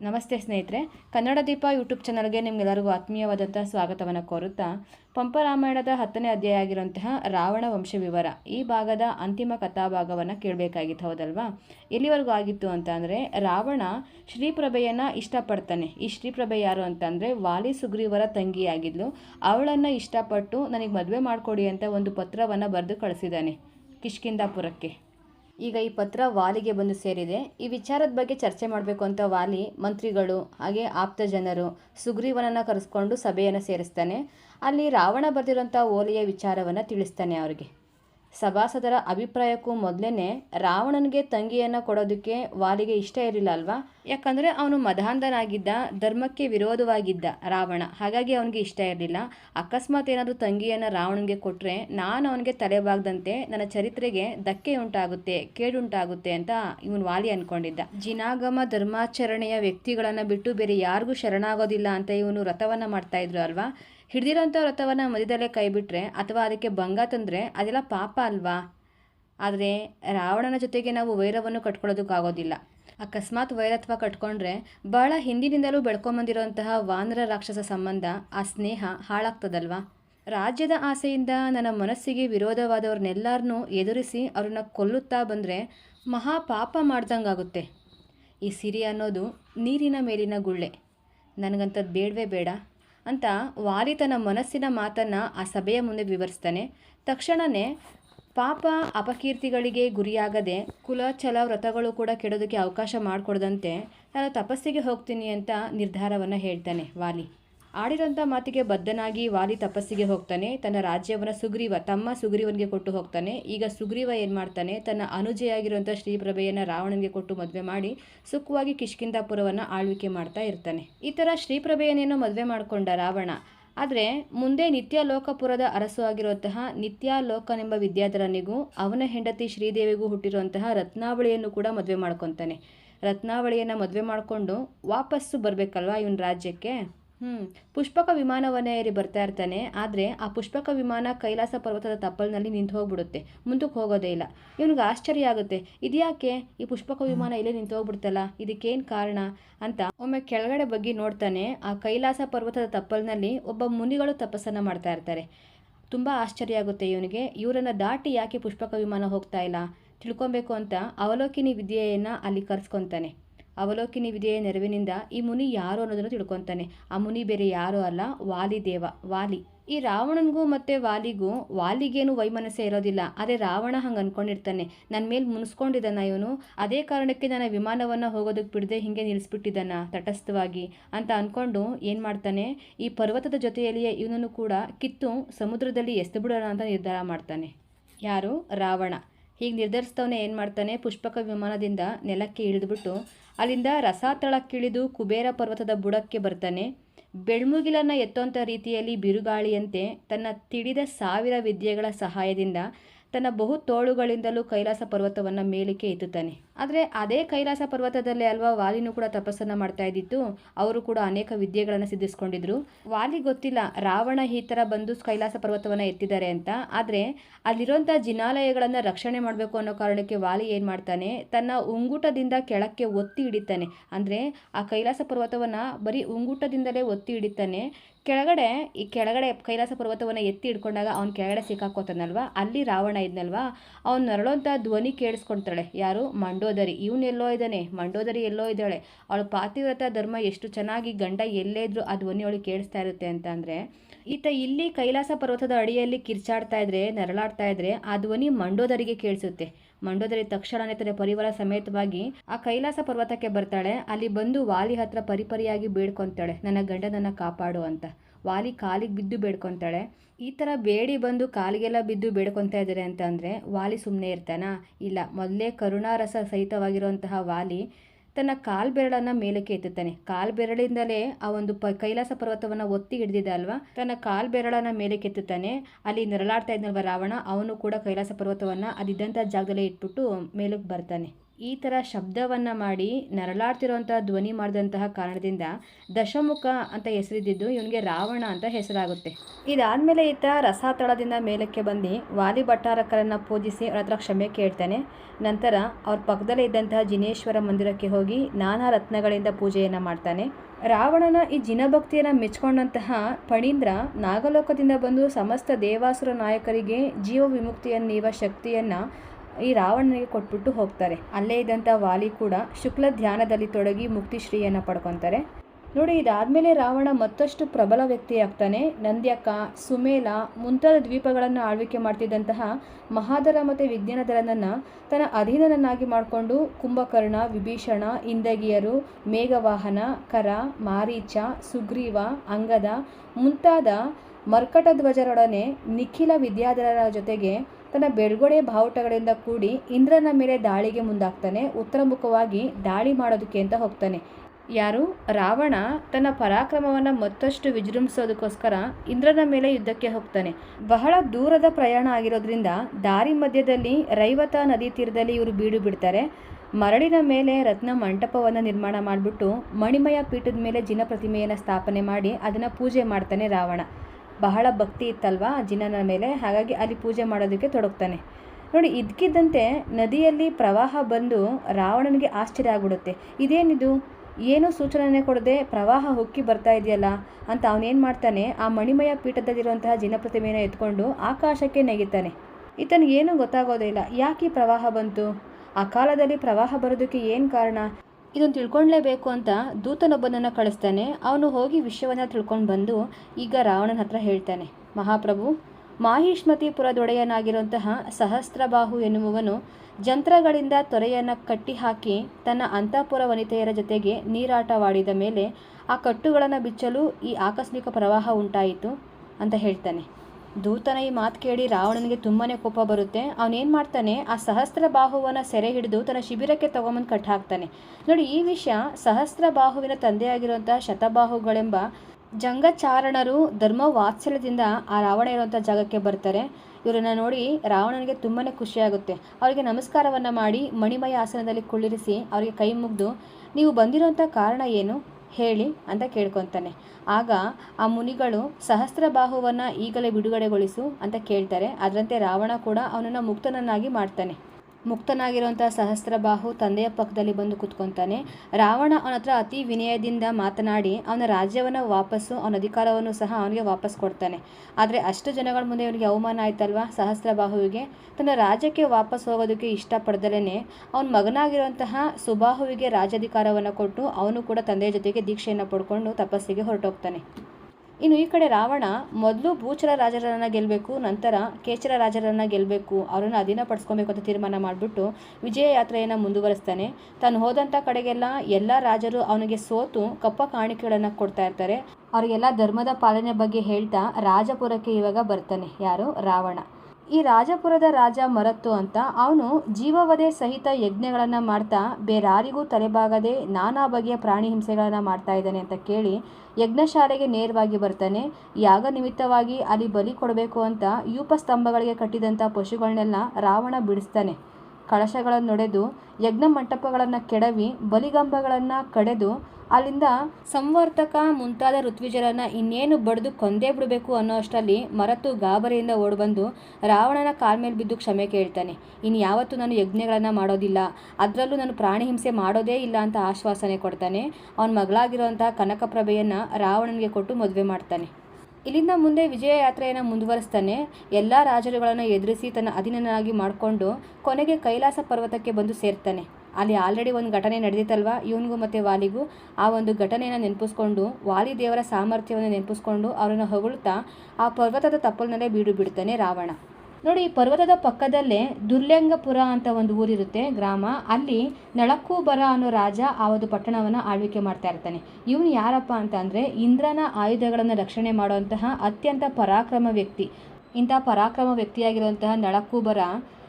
ನಮಸ್ತೆ ಸ್ನೇಹಿತರೆ, ಕನ್ನಡ ದೀಪ ಯೂಟ್ಯೂಬ್ ಚಾನಲ್ಗೆ ನಿಮ್ಗೆಲ್ಲರಿಗೂ ಆತ್ಮೀಯವಾದಂಥ ಸ್ವಾಗತವನ್ನು ಕೋರುತ್ತಾ ಪಂಪ ರಾಮಾಯಣದ ಹತ್ತನೇ ಅಧ್ಯಾಯ ಆಗಿರುವಂತಹ ರಾವಣ ವಂಶ ವಿವರ ಈ ಭಾಗದ ಅಂತಿಮ ಕಥಾಭಾಗವನ್ನು ಕೇಳಬೇಕಾಗಿತ್ತು ಹೌದಲ್ವಾ? ಎಲ್ಲಿವರೆಗೂ ಆಗಿತ್ತು ಅಂತ ಅಂದರೆ, ರಾವಣ ಶ್ರೀಪ್ರಭೆಯನ್ನು ಇಷ್ಟಪಡ್ತಾನೆ. ಈ ಶ್ರೀಪ್ರಭೆ ಯಾರು ಅಂತಂದರೆ ವಾಲಿ ಸುಗ್ರೀವರ ತಂಗಿಯಾಗಿದ್ಲು. ಅವಳನ್ನು ಇಷ್ಟಪಟ್ಟು, ನನಗೆ ಮದುವೆ ಮಾಡಿಕೊಡಿ ಅಂತ ಒಂದು ಪತ್ರವನ್ನು ಬರೆದು ಕಳಿಸಿದ್ದಾನೆ ಕಿಷ್ಕಿಂದಾಪುರಕ್ಕೆ. ಈಗ ಈ ಪತ್ರ ವಾಲಿಗೆ ಬಂದು ಸೇರಿದೆ. ಈ ವಿಚಾರದ ಬಗ್ಗೆ ಚರ್ಚೆ ಮಾಡಬೇಕು ಅಂತ ವಾಲಿ, ಮಂತ್ರಿಗಳು, ಹಾಗೆ ಆಪ್ತ ಜನರು ಸುಗ್ರೀವನನ್ನು ಕರೆಸ್ಕೊಂಡು ಸಭೆಯನ್ನು ಸೇರಿಸ್ತಾನೆ. ಅಲ್ಲಿ ರಾವಣ ಬರೆದಿರೋಂಥ ಓಲೆಯ ವಿಚಾರವನ್ನು ತಿಳಿಸ್ತಾನೆ ಅವರಿಗೆ. ಸಭಾಸದರ ಅಭಿಪ್ರಾಯಕ್ಕೂ ಮೊದಲೇ ರಾವಣನಿಗೆ ತಂಗಿಯನ್ನು ಕೊಡೋದಕ್ಕೆ ವಾಲಿಗೆ ಇಷ್ಟ ಇರಲಿಲ್ಲ ಅಲ್ವಾ? ಯಾಕಂದರೆ ಅವನು ಮದಾಂಧನಾಗಿದ್ದ ಧರ್ಮಕ್ಕೆ ವಿರೋಧವಾಗಿದ್ದ ರಾವಣ. ಹಾಗಾಗಿ ಅವನಿಗೆ ಇಷ್ಟ ಇರಲಿಲ್ಲ. ಅಕಸ್ಮಾತ್ ಏನಾದರೂ ತಂಗಿಯನ್ನು ರಾವಣನಿಗೆ ಕೊಟ್ಟರೆ ನಾನು ಅವನಿಗೆ ತಲೆಬಾಗದಂತೆ ನನ್ನ ಚರಿತ್ರೆಗೆ ಧಕ್ಕೆ ಉಂಟಾಗುತ್ತೆ, ಕೇಡುಂಟಾಗುತ್ತೆ ಅಂತ ಇವನು ವಾಲಿ ಅಂದ್ಕೊಂಡಿದ್ದ ಜಿನಾಗಮ ಧರ್ಮಾಚರಣೆಯ ವ್ಯಕ್ತಿಗಳನ್ನು ಬಿಟ್ಟು ಬೇರೆ ಯಾರಿಗೂ ಶರಣಾಗೋದಿಲ್ಲ ಅಂತ ಇವನು ವ್ರತವನ್ನು ಮಾಡ್ತಾ ಇದ್ರು ಅಲ್ವಾ? ಹಿಡ್ದಿರೋಂಥ ವ್ರತವನ್ನು ಮಧ್ಯದಲ್ಲೇ ಕೈಬಿಟ್ರೆ ಅಥವಾ ಅದಕ್ಕೆ ಭಂಗ ತಂದರೆ ಅದೆಲ್ಲ ಪಾಪ ಅಲ್ವಾ? ಆದರೆ ರಾವಣನ ಜೊತೆಗೆ ನಾವು ವೈರವನ್ನು ಕಟ್ಕೊಳ್ಳೋದಕ್ಕಾಗೋದಿಲ್ಲ ಅಕಸ್ಮಾತ್ ವೈರತ್ವ ಕಟ್ಕೊಂಡ್ರೆ ಬಹಳ ಹಿಂದಿನಿಂದಲೂ ಬೆಳ್ಕೊಂಬಂದಿರೋಂತಹ ವಾನರ ರಾಕ್ಷಸ ಸಂಬಂಧ ಆ ಸ್ನೇಹ ಹಾಳಾಗ್ತದಲ್ವಾ? ರಾಜ್ಯದ ಆಸೆಯಿಂದ ನನ್ನ ಮನಸ್ಸಿಗೆ ವಿರೋಧವಾದವ್ರನ್ನೆಲ್ಲರನ್ನೂ ಎದುರಿಸಿ ಅವ್ರನ್ನ ಕೊಲ್ಲುತ್ತಾ ಬಂದರೆ ಮಹಾ ಪಾಪ ಮಾಡ್ದಂಗಾಗುತ್ತೆ. ಈ ಸಿರಿ ಅನ್ನೋದು ನೀರಿನ ಮೇಲಿನ ಗುಳ್ಳೆ. ನನಗಂಥದ್ದು ಬೇಡವೇ ಬೇಡ. ಅಂತ ವಾಲಿ ತನ್ನ ಮನಸ್ಸಿನ ಮಾತನ್ನು ಆ ಸಭೆಯ ಮುಂದೆ ವಿವರಿಸ್ತಾನೆ. ತಕ್ಷಣವೇ ಪಾಪ ಅಪಕೀರ್ತಿಗಳಿಗೆ ಗುರಿಯಾಗದೆ ಕುಲ, ಛಲ, ವ್ರತಗಳು ಕೂಡ ಕೆಡೋದಕ್ಕೆ ಅವಕಾಶ ಮಾಡಿಕೊಡದಂತೆ ನಾನು ತಪಸ್ಸಿಗೆ ಹೋಗ್ತೀನಿ ಅಂತ ನಿರ್ಧಾರವನ್ನು ಹೇಳ್ತಾನೆ ವಾಲಿ. ಆಡಿರೋಂಥ ಮಾತಿಗೆ ಬದ್ಧನಾಗಿ ವಾಲಿ ತಪಸ್ಸಿಗೆ ಹೋಗ್ತಾನೆ, ತನ್ನ ರಾಜ್ಯವನ್ನು ಸುಗ್ರೀವ, ತಮ್ಮ ಸುಗ್ರೀವನಿಗೆ ಕೊಟ್ಟು ಹೋಗ್ತಾನೆ. ಈಗ ಸುಗ್ರೀವ ಏನು ಮಾಡ್ತಾನೆ, ತನ್ನ ಅನುಜೆಯಾಗಿರುವಂಥ ಶ್ರೀಪ್ರಭೆಯನ್ನು ರಾವಣನಿಗೆ ಕೊಟ್ಟು ಮದುವೆ ಮಾಡಿ, ಸುಖವಾಗಿ ಕಿಷ್ಕಿಂದಾಪುರವನ್ನು ಆಳ್ವಿಕೆ ಮಾಡ್ತಾ ಇರ್ತಾನೆ. ಈ ಥರ ಶ್ರೀಪ್ರಭೆಯನ್ನೇನೋ ಮದುವೆ ಮಾಡಿಕೊಂಡ ರಾವಣ, ಆದರೆ ಮುಂದೆ ನಿತ್ಯ ಲೋಕಪುರದ ಅರಸು ಆಗಿರುವಂತಹ ನಿತ್ಯ ಲೋಕನೆಂಬ ವಿದ್ಯಾಧರನಿಗೂ, ಅವನ ಹೆಂಡತಿ ಶ್ರೀದೇವಿಗೂ ಹುಟ್ಟಿರುವಂತಹ ರತ್ನಾವಳಿಯನ್ನು ಕೂಡ ಮದುವೆ ಮಾಡ್ಕೊತಾನೆ. ರತ್ನಾವಳಿಯನ್ನು ಮದುವೆ ಮಾಡಿಕೊಂಡು ವಾಪಸ್ಸು ಬರಬೇಕಲ್ವಾ ಇವನ ರಾಜ್ಯಕ್ಕೆ? ಹ್ಞೂ ಪುಷ್ಪಕ ವಿಮಾನವನ್ನೇ ಏರಿ ಬರ್ತಾ ಇರ್ತಾನೆ, ಆದರೆ ಆ ಪುಷ್ಪಕ ವಿಮಾನ ಕೈಲಾಸ ಪರ್ವತದ ತಪ್ಪಲಿನಲ್ಲಿ ನಿಂತು ಹೋಗ್ಬಿಡುತ್ತೆ. ಮುಂದಕ್ಕೆ ಹೋಗೋದೇ ಇಲ್ಲ. ಇವನಿಗೆ ಆಶ್ಚರ್ಯ ಆಗುತ್ತೆ. ಇದ್ಯಾಕೆ ಈ ಪುಷ್ಪಕ ವಿಮಾನ ಇಲ್ಲೇ ನಿಂತು ಹೋಗ್ಬಿಡ್ತಲ್ಲ ಇದಕ್ಕೇನು ಕಾರಣ ಅಂತ ಒಮ್ಮೆ ಕೆಳಗಡೆ ಬಗ್ಗೆ ನೋಡ್ತಾನೆ, ಆ ಕೈಲಾಸ ಪರ್ವತದ ತಪ್ಪಲಿನಲ್ಲಿ ಒಬ್ಬ ಮುನಿಗಳು ತಪಸ್ಸನ್ನು ಮಾಡ್ತಾ ಇರ್ತಾರೆ. ತುಂಬ ಆಶ್ಚರ್ಯ ಆಗುತ್ತೆ ಇವನಿಗೆ. ಇವರನ್ನು ದಾಟಿ ಯಾಕೆ ಪುಷ್ಪಕ ವಿಮಾನ ಹೋಗ್ತಾ ಇಲ್ಲ? ತಿಳ್ಕೊಬೇಕು ಅಂತ ಅವಲೋಕಿನಿ ವಿದ್ಯೆಯನ್ನು ಅಲ್ಲಿ ಕರ್ಸ್ಕೊತಾನೆ. ಅವಲೋಕಿನಿ ವಿದ್ಯೆಯ ನೆರವಿನಿಂದ ಈ ಮುನಿ ಯಾರು ಅನ್ನೋದನ್ನು ತಿಳ್ಕೊತಾನೆ. ಆ ಮುನಿ ಬೇರೆ ಯಾರೂ ಅಲ್ಲ ವಾಲಿ ದೇವ ವಾಲಿ. ಈ ರಾವಣನಿಗೂ ಮತ್ತು ವಾಲಿಗೂ, ವಾಲಿಗೇನು ವೈಮನಸ್ಸೇ ಇರೋದಿಲ್ಲ. ಆದರೆ ರಾವಣ ಹಂಗೆ ಅಂದ್ಕೊಂಡಿರ್ತಾನೆ ನನ್ನ ಮೇಲೆ ಮುನ್ಸ್ಕೊಂಡಿದ್ದಾನ ಇವನು. ಅದೇ ಕಾರಣಕ್ಕೆ ನನ್ನ ವಿಮಾನವನ್ನು ಹೋಗೋದಕ್ಕೆ ಬಿಡದೆ ಹಿಂಗೆ ನಿಲ್ಲಿಸ್ಬಿಟ್ಟಿದ್ದಾನ ತಟಸ್ಥವಾಗಿ ಅಂತ ಅಂದ್ಕೊಂಡು ಏನು ಮಾಡ್ತಾನೆ? ಈ ಪರ್ವತದ ಜೊತೆಯಲ್ಲಿಯೇ ಇವನನ್ನು ಕೂಡ ಕಿತ್ತು ಸಮುದ್ರದಲ್ಲಿ ಎಸ್ದು ಬಿಡೋಣ ಅಂತ ನಿರ್ಧಾರ ಮಾಡ್ತಾನೆ. ಯಾರು? ರಾವಣ. ಹೀಗೆ ನಿರ್ಧರಿಸ್ತವನೇ ಏನು ಮಾಡ್ತಾನೆ? ಪುಷ್ಪಕ ವಿಮಾನದಿಂದ ನೆಲಕ್ಕೆ ಇಳಿದುಬಿಟ್ಟು ಅಲ್ಲಿಂದ ರಸಾತಳಕ್ಕಿಳಿದು ಕುಬೇರ ಪರ್ವತದ ಬುಡಕ್ಕೆ ಬರ್ತಾನೆ. ಬೆಳ್ಮುಗಿಲನ್ನು ಎತ್ತುವಂಥ ರೀತಿಯಲ್ಲಿ ಬಿರುಗಾಳಿಯಂತೆ ತನ್ನ ತಿಳಿದ ಸಾವಿರ ವಿದ್ಯೆಗಳ ಸಹಾಯದಿಂದ ತನ್ನ ಬಹು ತೋಳುಗಳಿಂದಲೂ ಕೈಲಾಸ ಪರ್ವತವನ್ನು ಮೇಲಕ್ಕೆ ಎತ್ತುತ್ತಾನೆ. ಆದರೆ ಅದೇ ಕೈಲಾಸ ಪರ್ವತದಲ್ಲಿ ಅಲ್ವಾ ವಾಲಿನೂ ಕೂಡ ತಪಸ್ಸನ್ನು ಮಾಡ್ತಾ ಇದ್ದಿತ್ತು. ಅವರು ಕೂಡ ಅನೇಕ ವಿದ್ಯೆಗಳನ್ನು ಸಿದ್ಧಿಸ್ಕೊಂಡಿದ್ರು. ವಾಲಿ ಗೊತ್ತಿಲ್ಲ ರಾವಣ ಈ ಥರ ಬಂದು ಕೈಲಾಸ ಪರ್ವತವನ್ನು ಎತ್ತಿದ್ದಾರೆ ಅಂತ. ಆದರೆ ಅಲ್ಲಿರುವಂಥ ಜಿನಾಲಯಗಳನ್ನು ರಕ್ಷಣೆ ಮಾಡಬೇಕು ಅನ್ನೋ ಕಾರಣಕ್ಕೆ ವಾಲಿ ಏನು ಮಾಡ್ತಾನೆ? ತನ್ನ ಉಂಗುಟದಿಂದ ಕೆಳಕ್ಕೆ ಒತ್ತಿ ಹಿಡಿತಾನೆ. ಅಂದರೆ ಆ ಕೈಲಾಸ ಪರ್ವತವನ್ನು ಬರೀ ಉಂಗುಟದಿಂದಲೇ ಒತ್ತಿ ಹಿಡಿತಾನೆ. ಕೆಳಗಡೆ, ಈ ಕೆಳಗಡೆ ಕೈಲಾಸ ಪರ್ವತವನ್ನು ಎತ್ತಿ ಹಿಡ್ಕೊಂಡಾಗ ಅವ್ನು ಕೆಳಗಡೆ ಸಿಕ್ಕಾಕೋತಾನಲ್ವಾ? ಅಲ್ಲಿ ರಾವಣ ಇದ್ನಲ್ವಾ? ಅವ್ನು ನರಳೋಂಥ ಧ್ವನಿ ಕೇಳಿಸ್ಕೊಳ್ತಾಳೆ ಯಾರು? ಮಂಡೋದರಿ. ಇವನು ಎಲ್ಲೋ ಇದ್ದಾನೆ. ಮಂಡೋದರಿ ಎಲ್ಲೋ ಇದ್ದಾಳೆ. ಅವಳು ಪಾತಿವ್ರತ ಧರ್ಮ ಎಷ್ಟು ಚೆನ್ನಾಗಿ ಗಂಡ ಎಲ್ಲೇ ಇದ್ರು ಆ ಧ್ವನಿ ಅವಳಿಗೆ ಕೇಳಿಸ್ತಾ ಇರುತ್ತೆ ಅಂತ ಅಂದರೆ, ಈತ ಇಲ್ಲಿ ಕೈಲಾಸ ಪರ್ವತದ ಅಡಿಯಲ್ಲಿ ಕಿರ್ಚಾಡ್ತಾ ಇದ್ರೆ, ನರಳಾಡ್ತಾ ಇದ್ರೆ ಆ ಧ್ವನಿ ಮಂಡೋದರಿಗೆ ಕೇಳಿಸುತ್ತೆ. ಮಂಡೋದರಿ ತಕ್ಷಣನೇ ತನ್ನ ಪರಿವಾರ ಸಮೇತವಾಗಿ ಆ ಕೈಲಾಸ ಪರ್ವತಕ್ಕೆ ಬರ್ತಾಳೆ. ಅಲ್ಲಿ ಬಂದು ವಾಲಿ ಹತ್ರ ಪರಿಪರಿಯಾಗಿ ಬೇಡ್ಕೊಂತಾಳೆ. ನನ್ನ ಗಂಡನನ್ನು ಕಾಪಾಡು ಅಂತ. ವಾಲಿ ಕಾಲಿಗೆ ಬಿದ್ದು ಬೇಡ್ಕೊತಾಳೆ. ಈ ಥರ ಬೇಡಿ ಬಂದು ಕಾಲಿಗೆಲ್ಲ ಬಿದ್ದು ಬೇಡ್ಕೊತಾ ಇದ್ದಾರೆ ಅಂತ ಅಂದರೆ ವಾಲಿ ಸುಮ್ಮನೆ ಇರ್ತಾನಾ? ಇಲ್ಲ, ಮೊದಲೇ ಕರುಣಾರಸ ಸಹಿತವಾಗಿರುವಂತಹ ವಾಲಿ ತನ್ನ ಕಾಲ್ ಬೆರಳನ್ನು ಮೇಲಕ್ಕೆ ಎತ್ತುತ್ತಾನೆ. ಕಾಲ್ ಬೆರಳಿಂದಲೇ ಆ ಒಂದು ಪ ಕೈಲಾಸ ಪರ್ವತವನ್ನು ಒತ್ತಿ ಹಿಡಿದಿದೆ ಅಲ್ವಾ? ತನ್ನ ಕಾಲ್ ಬೆರಳನ್ನು ಮೇಲಕ್ಕೆ ಎತ್ತುತ್ತಾನೆ. ಅಲ್ಲಿ ನೆರಳಾಡ್ತಾ ಇದ್ನಲ್ವ ರಾವಣ, ಅವನು ಕೂಡ ಕೈಲಾಸ ಪರ್ವತವನ್ನು ಅದಿದ್ದಂಥ ಜಾಗದಲ್ಲೇ ಇಟ್ಬಿಟ್ಟು ಮೇಲಕ್ಕೆ ಬರ್ತಾನೆ. ಈ ಥರ ಶಬ್ದವನ್ನು ಮಾಡಿ ನರಳಾಡ್ತಿರೋಂಥ ಧ್ವನಿ ಮಾಡಿದಂತಹ ಕಾರಣದಿಂದ ದಶಮುಖ ಅಂತ ಹೆಸರಿದ್ದಿದ್ದು ಇವನಿಗೆ ರಾವಣ ಅಂತ ಹೆಸರಾಗುತ್ತೆ. ಇದಾದಮೇಲೆ ಈತ ರಸಾತಳದಿಂದ ಮೇಲಕ್ಕೆ ಬಂದು ವಾಲಿ ಭಟ್ಟಾರಕರನ್ನು ಪೂಜಿಸಿ ಅವರ ಹತ್ರ ಕ್ಷಮೆ ಕೇಳ್ತಾನೆ. ನಂತರ ಅವ್ರ ಪಕ್ಕದಲ್ಲೇ ಇದ್ದಂತಹ ಜಿನೇಶ್ವರ ಮಂದಿರಕ್ಕೆ ಹೋಗಿ ನಾನಾ ರತ್ನಗಳಿಂದ ಪೂಜೆಯನ್ನು ಮಾಡ್ತಾನೆ. ರಾವಣನ ಈ ಜಿನಭಕ್ತಿಯನ್ನು ಮೆಚ್ಕೊಂಡಂತಹ ಪಣೀಂದ್ರ ನಾಗಲೋಕದಿಂದ ಬಂದು ಸಮಸ್ತ ದೇವಾಸುರ ನಾಯಕರಿಗೆ ಜೀವ ವಿಮುಕ್ತಿಯನ್ನು ನೀಡುವ ಶಕ್ತಿಯನ್ನು ಈ ರಾವಣನಿಗೆ ಕೊಟ್ಬಿಟ್ಟು ಹೋಗ್ತಾರೆ. ಅಲ್ಲೇ ಇದ್ದಂಥ ವಾಲಿ ಕೂಡ ಶುಕ್ಲ ಧ್ಯಾನದಲ್ಲಿ ತೊಡಗಿ ಮುಕ್ತಿಶ್ರೀಯನ್ನು ಪಡ್ಕೊತಾರೆ. ನೋಡಿ, ಇದಾದಮೇಲೆ ರಾವಣ ಮತ್ತಷ್ಟು ಪ್ರಬಲ ವ್ಯಕ್ತಿಯಾಗ್ತಾನೆ. ನಂದ್ಯಕ, ಸುಮೇಲ ಮುಂತಾದ ದ್ವೀಪಗಳನ್ನು ಆಳ್ವಿಕೆ ಮಾಡ್ತಿದ್ದಂತಹ ಮಹಾದರ ಮತ್ತು ವಿಜ್ಞಾನದರನನ್ನು ತನ್ನ ಅಧೀನನನ್ನಾಗಿ ಮಾಡಿಕೊಂಡು ಕುಂಭಕರ್ಣ, ವಿಭೀಷಣ ಇಂದಗಿಯರು ಮೇಘವಾಹನ, ಕರ, ಮಾರೀಚ, ಸುಗ್ರೀವ, ಅಂಗದ ಮುಂತಾದ ಮರ್ಕಟಧ್ವಜರೊಡನೆ ನಿಖಿಲ ವಿದ್ಯಾಧರರ ಜೊತೆಗೆ ತನ್ನ ಬೆಳ್ಗೊಡೆ ಬಾವುಟಗಳಿಂದ ಕೂಡಿ ಇಂದ್ರನ ಮೇಲೆ ದಾಳಿಗೆ ಮುಂದಾಗ್ತಾನೆ ಉತ್ತರಮುಖವಾಗಿ ದಾಳಿ ಮಾಡೋದಕ್ಕೆ ಅಂತ ಹೋಗ್ತಾನೆ. ಯಾರು? ರಾವಣ ತನ್ನ ಪರಾಕ್ರಮವನ್ನು ಮತ್ತಷ್ಟು ವಿಜೃಂಭಿಸೋದಕ್ಕೋಸ್ಕರ ಇಂದ್ರನ ಮೇಲೆ ಯುದ್ಧಕ್ಕೆ ಹೋಗ್ತಾನೆ. ಬಹಳ ದೂರದ ಪ್ರಯಾಣ ಆಗಿರೋದ್ರಿಂದ ದಾರಿ ಮಧ್ಯದಲ್ಲಿ ರೈವತ ನದಿ ತೀರದಲ್ಲಿ ಇವರು ಬೀಡು ಬಿಡ್ತಾರೆ. ಮರಳಿನ ಮೇಲೆ ರತ್ನ ಮಂಟಪವನ್ನು ನಿರ್ಮಾಣ ಮಾಡಿಬಿಟ್ಟು ಮಣಿಮಯ ಪೀಠದ ಮೇಲೆ ಜಿನ ಪ್ರತಿಮೆಯನ್ನು ಸ್ಥಾಪನೆ ಮಾಡಿ ಅದನ್ನು ಪೂಜೆ ಮಾಡ್ತಾನೆ ರಾವಣ. ಬಹಳ ಭಕ್ತಿ ಇತ್ತಲ್ವಾ ಜಿನನ ಮೇಲೆ? ಹಾಗಾಗಿ ಅಲ್ಲಿ ಪೂಜೆ ಮಾಡೋದಕ್ಕೆ ತೊಡಗ್ತಾನೆ. ನೋಡಿ, ಇದ್ಕಿದ್ದಂತೆ ನದಿಯಲ್ಲಿ ಪ್ರವಾಹ ಬಂದು ರಾವಣನಿಗೆ ಆಶ್ಚರ್ಯ ಆಗ್ಬಿಡುತ್ತೆ. ಇದೇನಿದು? ಏನೂ ಸೂಚನೆ ಕೊಡದೆ ಪ್ರವಾಹ ಹೊಕ್ಕಿ ಬರ್ತಾ ಇದೆಯಲ್ಲ ಅಂತ ಅವನೇನು ಮಾಡ್ತಾನೆ? ಆ ಮಣಿಮಯ ಪೀಠದಲ್ಲಿರುವಂತಹ ಜಿನಪ್ರತಿಮೆಯನ್ನು ಎತ್ಕೊಂಡು ಆಕಾಶಕ್ಕೆ ನೆಗಿತಾನೆ. ಈತನಿಗೇನೂ ಗೊತ್ತಾಗೋದೇ ಇಲ್ಲ. ಯಾಕೆ ಪ್ರವಾಹ ಬಂತು? ಆ ಕಾಲದಲ್ಲಿ ಪ್ರವಾಹ ಬರೋದಕ್ಕೆ ಏನು ಕಾರಣ? ಇದನ್ನು ತಿಳ್ಕೊಳ್ಲೇಬೇಕು ಅಂತ ದೂತನೊಬ್ಬನನ್ನು ಕಳಿಸ್ತಾನೆ. ಅವನು ಹೋಗಿ ವಿಷಯವನ್ನು ತಿಳ್ಕೊಂಡು ಬಂದು ಈಗ ರಾವಣನ ಹತ್ರ ಹೇಳ್ತಾನೆ. ಮಹಾಪ್ರಭು, ಮಾಹಿಷ್ಮತಿಪುರದೊಡೆಯನಾಗಿರುವಂತಹ ಸಹಸ್ರಬಾಹು ಎನ್ನುವವನು ಜಂತ್ರಗಳಿಂದ ತೊರೆಯನ್ನು ಕಟ್ಟಿ ಹಾಕಿ ತನ್ನ ಅಂತಃಪುರ ವನಿತೆಯರ ಜೊತೆಗೆ ನೀರಾಟವಾಡಿದ ಮೇಲೆ ಆ ಕಟ್ಟುಗಳನ್ನು ಬಿಚ್ಚಲು ಈ ಆಕಸ್ಮಿಕ ಪ್ರವಾಹ ಉಂಟಾಯಿತು ಅಂತ ಹೇಳ್ತಾನೆ. ದೂತನ ಈ ಮಾತು ಕೇಳಿ ರಾವಣನಿಗೆ ತುಂಬಾ ಕೋಪ ಬರುತ್ತೆ. ಅವನೇನು ಮಾಡ್ತಾನೆ? ಆ ಸಹಸ್ರ ಸೆರೆ ಹಿಡಿದು ತನ್ನ ಶಿಬಿರಕ್ಕೆ ತಗೊಂಬಂದು ಕಟ್ ಹಾಕ್ತಾನೆ ನೋಡಿ, ಈ ವಿಷಯ ಸಹಸ್ರ ಬಾಹುವಿನ ತಂದೆಯಾಗಿರುವಂಥ ಶತಬಾಹುಗಳೆಂಬ ಜಂಗಚಾರಣರು ಧರ್ಮ ವಾತ್ಸಲ್ಯದಿಂದ ಆ ರಾವಣ ಇರುವಂಥ ಜಾಗಕ್ಕೆ ಬರ್ತಾರೆ. ಇವರನ್ನು ನೋಡಿ ರಾವಣನಿಗೆ ತುಂಬಾ ಖುಷಿಯಾಗುತ್ತೆ. ಅವರಿಗೆ ನಮಸ್ಕಾರವನ್ನು ಮಾಡಿ ಮಣಿಮಯ ಆಸನದಲ್ಲಿ ಕುಳ್ಳಿರಿಸಿ ಅವರಿಗೆ ಕೈ ಮುಗಿದು, ನೀವು ಬಂದಿರುವಂಥ ಕಾರಣ ಏನು? ಹೇಳಿ ಅಂತ ಕೇಳ್ಕೊತಾನೆ. ಆಗ ಆ ಮುನಿಗಳು ಸಹಸ್ರ ಬಾಹುವನ್ನು ಈಗಲೇ ಬಿಡುಗಡೆಗೊಳಿಸು ಅಂತ ಕೇಳ್ತಾರೆ. ಅದರಂತೆ ರಾವಣ ಕೂಡ ಅವನನ್ನು ಮುಕ್ತನನ್ನಾಗಿ ಮಾಡ್ತಾನೆ. ಮುಕ್ತನಾಗಿರುವಂಥ ಸಹಸ್ರಬಾಹು ತಂದೆಯ ಪಕ್ಕದಲ್ಲಿ ಬಂದು ಕೂತ್ಕೊತಾನೆ. ರಾವಣ ಅವನ ಹತ್ರ ಅತಿ ವಿನಯದಿಂದ ಮಾತನಾಡಿ ಅವನ ರಾಜ್ಯವನ್ನು ವಾಪಸ್ಸು, ಅವನ ಅಧಿಕಾರವನ್ನು ಸಹ ಅವನಿಗೆ ವಾಪಸ್ ಕೊಡ್ತಾನೆ. ಆದರೆ ಅಷ್ಟು ಜನಗಳ ಮುಂದೆ ಇವನಿಗೆ ಅವಮಾನ ಆಯ್ತಲ್ವಾ ಸಹಸ್ರಬಾಹುವಿಗೆ? ತನ್ನ ರಾಜ್ಯಕ್ಕೆ ವಾಪಸ್ ಹೋಗೋದಕ್ಕೆ ಇಷ್ಟಪಡ್ದಲೇ ಅವನ ಮಗನಾಗಿರುವಂತಹ ಸುಬಾಹುವಿಗೆ ರಾಜ್ಯಾಧಿಕಾರವನ್ನು ಕೊಟ್ಟು ಅವನು ಕೂಡ ತಂದೆಯ ಜೊತೆಗೆ ದೀಕ್ಷೆಯನ್ನು ಪಡ್ಕೊಂಡು ತಪಸ್ಸಿಗೆ ಹೊರಟೋಗ್ತಾನೆ. ಇನ್ನು ಈ ಕಡೆ ರಾವಣ ಮೊದಲು ಭೂಚರ ರಾಜರನ್ನು ಗೆಲ್ಲಬೇಕು ನಂತರ ಕೇಚರ ರಾಜರನ್ನು ಗೆಲ್ಲಬೇಕು ಅವರನ್ನು ಅಧೀನಪಡಿಸ್ಕೊಬೇಕು ಅಂತ ತೀರ್ಮಾನ ಮಾಡಿಬಿಟ್ಟು ವಿಜಯ ಯಾತ್ರೆಯನ್ನು ಮುಂದುವರಿಸ್ತಾನೆ. ತಾನು ಹೋದಂಥ ಕಡೆಗೆಲ್ಲ ಎಲ್ಲ ರಾಜರು ಅವನಿಗೆ ಸೋತು ಕಪ್ಪ ಕಾಣಿಕೆಗಳನ್ನು ಕೊಡ್ತಾ ಇರ್ತಾರೆ. ಅವರಿಗೆಲ್ಲ ಧರ್ಮದ ಪಾಲನೆ ಬಗ್ಗೆ ಹೇಳ್ತಾ ರಾಜಪುರಕ್ಕೆ ಇವಾಗ ಬರ್ತಾನೆ. ಯಾರು? ರಾವಣ. ಈ ರಾಜಪುರದ ರಾಜ ಮರತ್ತು ಅಂತ ಅವನು ಜೀವವಧೆ ಸಹಿತ ಯಜ್ಞಗಳನ್ನು ಮಾಡ್ತಾ ಬೇರಾರಿಗೂ ತಲೆಬಾಗದೆ ನಾನಾ ಬಗೆಯ ಪ್ರಾಣಿ ಹಿಂಸೆಗಳನ್ನು ಮಾಡ್ತಾ ಇದ್ದಾನೆ ಅಂತ ಕೇಳಿ ಯಜ್ಞಶಾಲೆಗೆ ನೇರವಾಗಿ ಬರ್ತಾನೆ. ಯಾಗ ನಿಮಿತ್ತವಾಗಿ ಅಲ್ಲಿ ಬಲಿ ಕೊಡಬೇಕು ಅಂತ ಯೂಪ ಸ್ತಂಭಗಳಿಗೆ ಕಟ್ಟಿದಂಥ ಪಶುಗಳನ್ನೆಲ್ಲ ರಾವಣ ಬಿಡಿಸ್ತಾನೆ. ಕಳಶಗಳನ್ನು ನೊಡೆದು ಯಜ್ಞ ಮಂಟಪಗಳನ್ನು ಕೆಡವಿ ಬಲಿಗಂಬಗಳನ್ನು ಕಡೆದು ಅಲ್ಲಿಂದ ಸಂವರ್ತಕ ಮುಂತಾದ ಋತ್ವಿಜರನ್ನು ಇನ್ನೇನು ಬಡಿದು ಕೊಂದೇ ಬಿಡಬೇಕು ಅನ್ನೋ ಅಷ್ಟರಲ್ಲಿ ಮರತು ಗಾಬರಿಯಿಂದ ಓಡ್ಬಂದು ರಾವಣನ ಕಾಲ್ ಮೇಲೆ ಬಿದ್ದು ಕ್ಷಮೆ ಕೇಳ್ತಾನೆ. ಇನ್ನು ಯಾವತ್ತೂ ನಾನು ಯಜ್ಞಗಳನ್ನು ಮಾಡೋದಿಲ್ಲ. ಅದರಲ್ಲೂ ನಾನು ಪ್ರಾಣಿ ಹಿಂಸೆ ಮಾಡೋದೇ ಇಲ್ಲ ಅಂತ ಆಶ್ವಾಸನೆ ಕೊಡ್ತಾನೆ. ಅವನ ಮಗಳಾಗಿರುವಂಥ ಕನಕಪ್ರಭೆಯನ್ನು ರಾವಣನಿಗೆ ಕೊಟ್ಟು ಮದುವೆ ಮಾಡ್ತಾನೆ. ಇಲ್ಲಿಂದ ಮುಂದೆ ವಿಜಯ ಯಾತ್ರೆಯನ್ನು ಮುಂದುವರಿಸ್ತಾನೆ. ಎಲ್ಲ ರಾಜರುಗಳನ್ನು ಎದುರಿಸಿ ತನ್ನ ಅಧೀನನಾಗಿ ಮಾಡಿಕೊಂಡು ಕೊನೆಗೆ ಕೈಲಾಸ ಪರ್ವತಕ್ಕೆ ಬಂದು ಸೇರ್ತಾನೆ. ಅಲ್ಲಿ ಆಲ್ರೆಡಿ ಒಂದು ಘಟನೆ ನಡೆದಿತ್ತಲ್ವ? ಇವನಿಗೂ ಮತ್ತು ವಾಲಿಗೂ? ಆ ಒಂದು ಘಟನೆಯನ್ನು ನೆನಪಿಸ್ಕೊಂಡು, ವಾಲಿ ದೇವರ ಸಾಮರ್ಥ್ಯವನ್ನು ನೆನಪಿಸ್ಕೊಂಡು ಅವರನ್ನು ಹೊಗಳುತ್ತಾ ಆ ಪರ್ವತದ ತಪ್ಪಲಿನಲ್ಲೇ ಬೀಡು ಬಿಡ್ತಾನೆ ರಾವಣ. ನೋಡಿ, ಪರ್ವತದ ಪಕ್ಕದಲ್ಲೇ ದುರ್ಲಿಂಗಪುರ ಅಂತ ಒಂದು ಊರಿರುತ್ತೆ ಗ್ರಾಮ. ಅಲ್ಲಿ ನಳಕ್ಕೂಬರ ಅನ್ನೋ ರಾಜ ಆ ಒಂದು ಪಟ್ಟಣವನ್ನು ಆಳ್ವಿಕೆ ಮಾಡ್ತಾ ಇರ್ತಾನೆ. ಇವನು ಯಾರಪ್ಪ ಅಂತ ಅಂದರೆ ಇಂದ್ರನ ಆಯುಧಗಳನ್ನು ರಕ್ಷಣೆ ಮಾಡುವಂತಹ ಅತ್ಯಂತ ಪರಾಕ್ರಮ ವ್ಯಕ್ತಿ. ಇಂಥ ಪರಾಕ್ರಮ ವ್ಯಕ್ತಿಯಾಗಿರುವಂತಹ ನಳಕ್ಕೂಬರ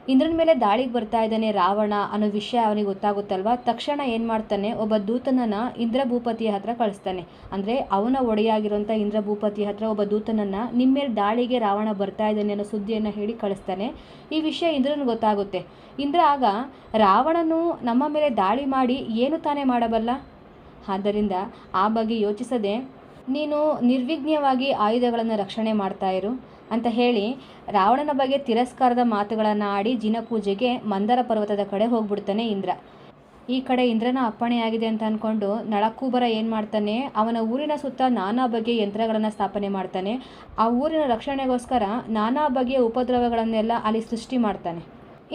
ಇಂದ್ರನ ಮೇಲೆ ದಾಳಿಗೆ ಬರ್ತಾ ಇದ್ದಾನೆ ರಾವಣ ಅನ್ನೋ ವಿಷಯ ಅವನಿಗೆ ಗೊತ್ತಾಗುತ್ತಲ್ವಾ? ತಕ್ಷಣ ಏನು ಮಾಡ್ತಾನೆ? ಒಬ್ಬ ದೂತನನ್ನ ಇಂದ್ರ ಭೂಪತಿಯ ಹತ್ರ ಕಳಿಸ್ತಾನೆ. ಅಂದರೆ ಅವನ ಒಡೆಯಾಗಿರುವಂಥ ಇಂದ್ರ ಭೂಪತಿಯ ಹತ್ರ ಒಬ್ಬ ದೂತನನ್ನ ನಿಮ್ಮ ಮೇಲೆ ದಾಳಿಗೆ ರಾವಣ ಬರ್ತಾ ಇದ್ದಾನೆ ಅನ್ನೋ ಸುದ್ದಿಯನ್ನು ಹೇಳಿ ಕಳಿಸ್ತಾನೆ. ಈ ವಿಷಯ ಇಂದ್ರನಿಗೆ ಗೊತ್ತಾಗುತ್ತೆ. ಇಂದ್ರ ಆಗ, ರಾವಣನು ನಮ್ಮ ಮೇಲೆ ದಾಳಿ ಮಾಡಿ ಏನು ತಾನೇ ಮಾಡಬಲ್ಲ? ಆದ್ದರಿಂದ ಆ ಬಗ್ಗೆ ಯೋಚಿಸದೆ ನೀನು ನಿರ್ವಿಘ್ನವಾಗಿ ಆಯುಧಗಳನ್ನು ರಕ್ಷಣೆ ಮಾಡ್ತಾ ಇರು. ಅಂತ ಹೇಳಿ ರಾವಣನ ಬಗ್ಗೆ ತಿರಸ್ಕಾರದ ಮಾತುಗಳನ್ನು ಆಡಿ ಜಿನಪೂಜೆಗೆ ಮಂದರ ಪರ್ವತದ ಕಡೆ ಹೋಗ್ಬಿಡ್ತಾನೆ ಇಂದ್ರ. ಈ ಕಡೆ ಇಂದ್ರನ ಅಪ್ಪಣೆಯಾಗಿದೆ ಅಂತ ಅಂದ್ಕೊಂಡು ನಳಕೂಬರ ಏನು ಮಾಡ್ತಾನೆ, ಅವನ ಊರಿನ ಸುತ್ತ ನಾನಾ ಬಗೆಯ ಯಂತ್ರಗಳನ್ನು ಸ್ಥಾಪನೆ ಮಾಡ್ತಾನೆ. ಆ ಊರಿನ ರಕ್ಷಣೆಗೋಸ್ಕರ ನಾನಾ ಬಗೆಯ ಉಪದ್ರವಗಳನ್ನೆಲ್ಲ ಅಲ್ಲಿ ಸೃಷ್ಟಿ ಮಾಡ್ತಾನೆ.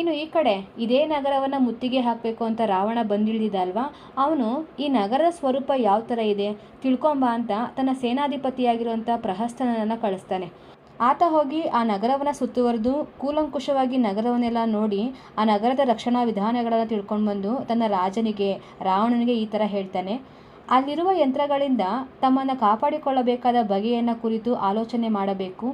ಇನ್ನು ಈ ಕಡೆ ಇದೇ ನಗರವನ್ನು ಮುತ್ತಿಗೆ ಹಾಕಬೇಕು ಅಂತ ರಾವಣ ಬಂದಿಳಿದಿದೆ ಅಲ್ವಾ ಅವನು ಈ ನಗರದ ಸ್ವರೂಪ ಯಾವ ಥರ ಇದೆ? ತಿಳ್ಕೊಂಬ ಅಂತ ತನ್ನ ಸೇನಾಧಿಪತಿಯಾಗಿರುವಂಥ ಪ್ರಹಸ್ತನನ್ನು ಕಳಿಸ್ತಾನೆ. ಆತ ಹೋಗಿ ಆ ನಗರವನ್ನು ಸುತ್ತುವರೆದು ಕೂಲಂಕುಷವಾಗಿ ನಗರವನ್ನೆಲ್ಲ ನೋಡಿ ಆ ನಗರದ ರಕ್ಷಣಾ ವಿಧಾನಗಳನ್ನು ತಿಳ್ಕೊಂಡು ಬಂದು ತನ್ನ ರಾಜನಿಗೆ, ರಾವಣನಿಗೆ ಈ ಥರ ಹೇಳ್ತಾನೆ. ಅಲ್ಲಿರುವ ಯಂತ್ರಗಳಿಂದ ತಮ್ಮನ್ನು ಕಾಪಾಡಿಕೊಳ್ಳಬೇಕಾದ ಬಗೆಯನ್ನು ಕುರಿತು ಆಲೋಚನೆ ಮಾಡಬೇಕು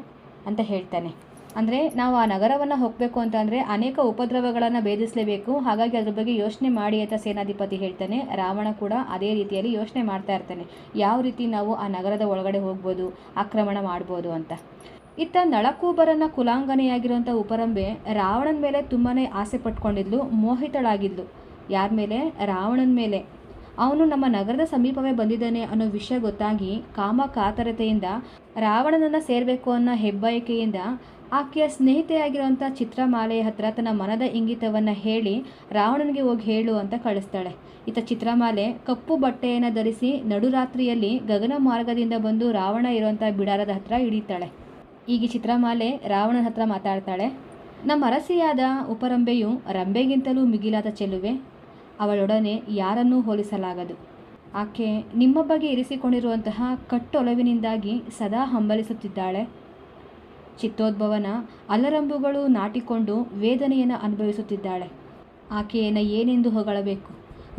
ಅಂತ ಹೇಳ್ತಾನೆ. ಅಂದರೆ ನಾವು ಆ ನಗರವನ್ನು ಹೋಗಬೇಕು ಅಂತಂದರೆ ಅನೇಕ ಉಪದ್ರವಗಳನ್ನು ಭೇದಿಸಲೇಬೇಕು. ಹಾಗಾಗಿ ಅದ್ರ ಬಗ್ಗೆ ಯೋಚನೆ ಮಾಡಿ ಅಂತ ಸೇನಾಧಿಪತಿ ಹೇಳ್ತಾನೆ. ರಾವಣ ಕೂಡ ಅದೇ ರೀತಿಯಲ್ಲಿ ಯೋಚನೆ ಮಾಡ್ತಾ ಇರ್ತಾನೆ. ಯಾವ ರೀತಿ ನಾವು ಆ ನಗರದ ಒಳಗಡೆ ಹೋಗ್ಬೋದು, ಆಕ್ರಮಣ ಮಾಡ್ಬೋದು ಅಂತ. ಇತ್ತ ನಳಕೂಬರನ ಕುಲಾಂಗನೆಯಾಗಿರುವಂಥ ಉಪರಂಬೆ ರಾವಣನ ಮೇಲೆ ತುಂಬಾ ಆಸೆ ಪಟ್ಕೊಂಡಿದ್ಲು, ಮೋಹಿತಳಾಗಿದ್ಲು. ಯಾರ ಮೇಲೆ? ರಾವಣನ ಮೇಲೆ. ಅವನು ನಮ್ಮ ನಗರದ ಸಮೀಪವೇ ಬಂದಿದ್ದಾನೆ ಅನ್ನೋ ವಿಷಯ ಗೊತ್ತಾಗಿ ಕಾಮ ಕಾತರತೆಯಿಂದ ರಾವಣನನ್ನು ಸೇರಬೇಕು ಅನ್ನೋ ಹೆಬ್ಬಯಕೆಯಿಂದ ಆಕೆಯ ಸ್ನೇಹಿತೆಯಾಗಿರುವಂಥ ಚಿತ್ರಮಾಲೆಯ ಹತ್ರ ತನ್ನ ಮನದ ಇಂಗಿತವನ್ನು ಹೇಳಿ ರಾವಣನಿಗೆ ಹೋಗಿ ಹೇಳು ಅಂತ ಕಳಿಸ್ತಾಳೆ. ಈತ ಚಿತ್ರಮಾಲೆ ಕಪ್ಪು ಬಟ್ಟೆಯನ್ನು ಧರಿಸಿ ನಡುರಾತ್ರಿಯಲ್ಲಿ ಗಗನ ಮಾರ್ಗದಿಂದ ಬಂದು ರಾವಣ ಇರುವಂಥ ಬಿಡಾರದ ಹತ್ರ ಇಳಿತಾಳೆ ಈಗ ಚಿತ್ರಮಾಲೆ ರಾವಣನ ಹತ್ರ ಮಾತಾಡ್ತಾಳೆ. ನಮ್ಮ ಅರಸಿಯಾದ ಉಪರಂಬೆಯು ರಂಬೆಗಿಂತಲೂ ಮಿಗಿಲಾದ ಚೆಲುವೆ. ಅವಳೊಡನೆ ಯಾರನ್ನೂ ಹೋಲಿಸಲಾಗದು. ಆಕೆ ನಿಮ್ಮ ಬಗ್ಗೆ ಇರಿಸಿಕೊಂಡಿರುವಂತಹ ಕಟ್ಟೊಲವಿನಿಂದಾಗಿ ಸದಾ ಹಂಬಲಿಸುತ್ತಿದ್ದಾಳೆ. ಚಿತ್ತೋದ್ಭವನ ಅಲರಂಬುಗಳು ನಾಟಿಕೊಂಡು ವೇದನೆಯನ್ನು ಅನುಭವಿಸುತ್ತಿದ್ದಾಳೆ. ಆಕೆಯನ್ನು ಏನೆಂದು ಹೊಗಳಬೇಕು?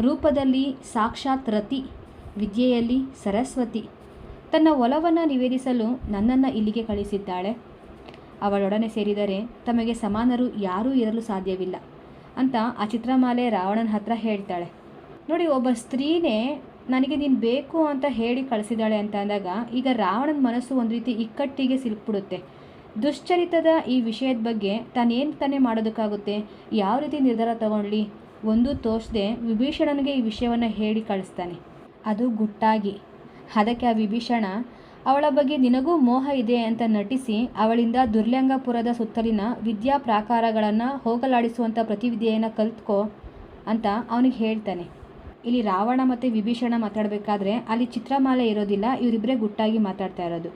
ರೂಪದಲ್ಲಿ ಸಾಕ್ಷಾತ್ ರತಿ, ವಿದ್ಯೆಯಲ್ಲಿ ಸರಸ್ವತಿ. ತನ್ನ ಒಲವನ್ನು ನಿವೇದಿಸಲು ನನ್ನನ್ನು ಇಲ್ಲಿಗೆ ಕಳಿಸಿದ್ದಾಳೆ. ಅವಳೊಡನೆ ಸೇರಿದರೆ ತಮಗೆ ಸಮಾನರು ಯಾರೂ ಇರಲು ಸಾಧ್ಯವಿಲ್ಲ ಅಂತ ಆ ಚಿತ್ರಮಾಲೆ ರಾವಣನ ಹತ್ರ ಹೇಳ್ತಾಳೆ. ನೋಡಿ, ಒಬ್ಬ ಸ್ತ್ರೀನೇ ನನಗೆ ನೀನು ಬೇಕು ಅಂತ ಹೇಳಿ ಕಳಿಸಿದ್ದಾಳೆ ಅಂತ ಅಂದಾಗ ಈಗ ರಾವಣನ ಮನಸ್ಸು ಒಂದು ರೀತಿ ಇಕ್ಕಟ್ಟಿಗೆ ಸಿಲುಕ್ಬಿಡುತ್ತೆ. ದುಶ್ಚರಿತದ ಈ ವಿಷಯದ ಬಗ್ಗೆ ತಾನೇನು ತಾನೇ ಮಾಡೋದಕ್ಕಾಗುತ್ತೆ? ಯಾವ ರೀತಿ ನಿರ್ಧಾರ ತಗೊಳ್ಳಿ ಒಂದು ತೋಚದೆ ವಿಭೀಷಣನಿಗೆ ಈ ವಿಷಯವನ್ನು ಹೇಳಿ ಕಳಿಸ್ತಾನೆ. ಅದು ಗುಟ್ಟಾಗಿ. ಅದಕ್ಕೆ ಆ ವಿಭೀಷಣ, ಅವಳ ಬಗ್ಗೆ ನಿನಗೂ ಮೋಹ ಇದೆ ಅಂತ ನಟಿಸಿ ಅವಳಿಂದ ದುರ್ಲ್ಯಂಗಪುರದ ಸುತ್ತಲಿನ ವಿದ್ಯಾ ಪ್ರಾಕಾರಗಳನ್ನು ಹೋಗಲಾಡಿಸುವಂಥ ಪ್ರತಿವಿದ್ಯೆಯನ್ನು ಕಲ್ತ್ಕೋ ಅಂತ ಅವನಿಗೆ ಹೇಳ್ತಾನೆ. ಇಲ್ಲಿ ರಾವಣ ಮತ್ತು ವಿಭೀಷಣ ಮಾತಾಡಬೇಕಾದ್ರೆ ಅಲ್ಲಿ ಚಿತ್ರಮಾಲೆ ಇರೋದಿಲ್ಲ ಇವರಿಬ್ಬರೇ ಗುಟ್ಟಾಗಿ ಮಾತಾಡ್ತಾ ಇರೋದು.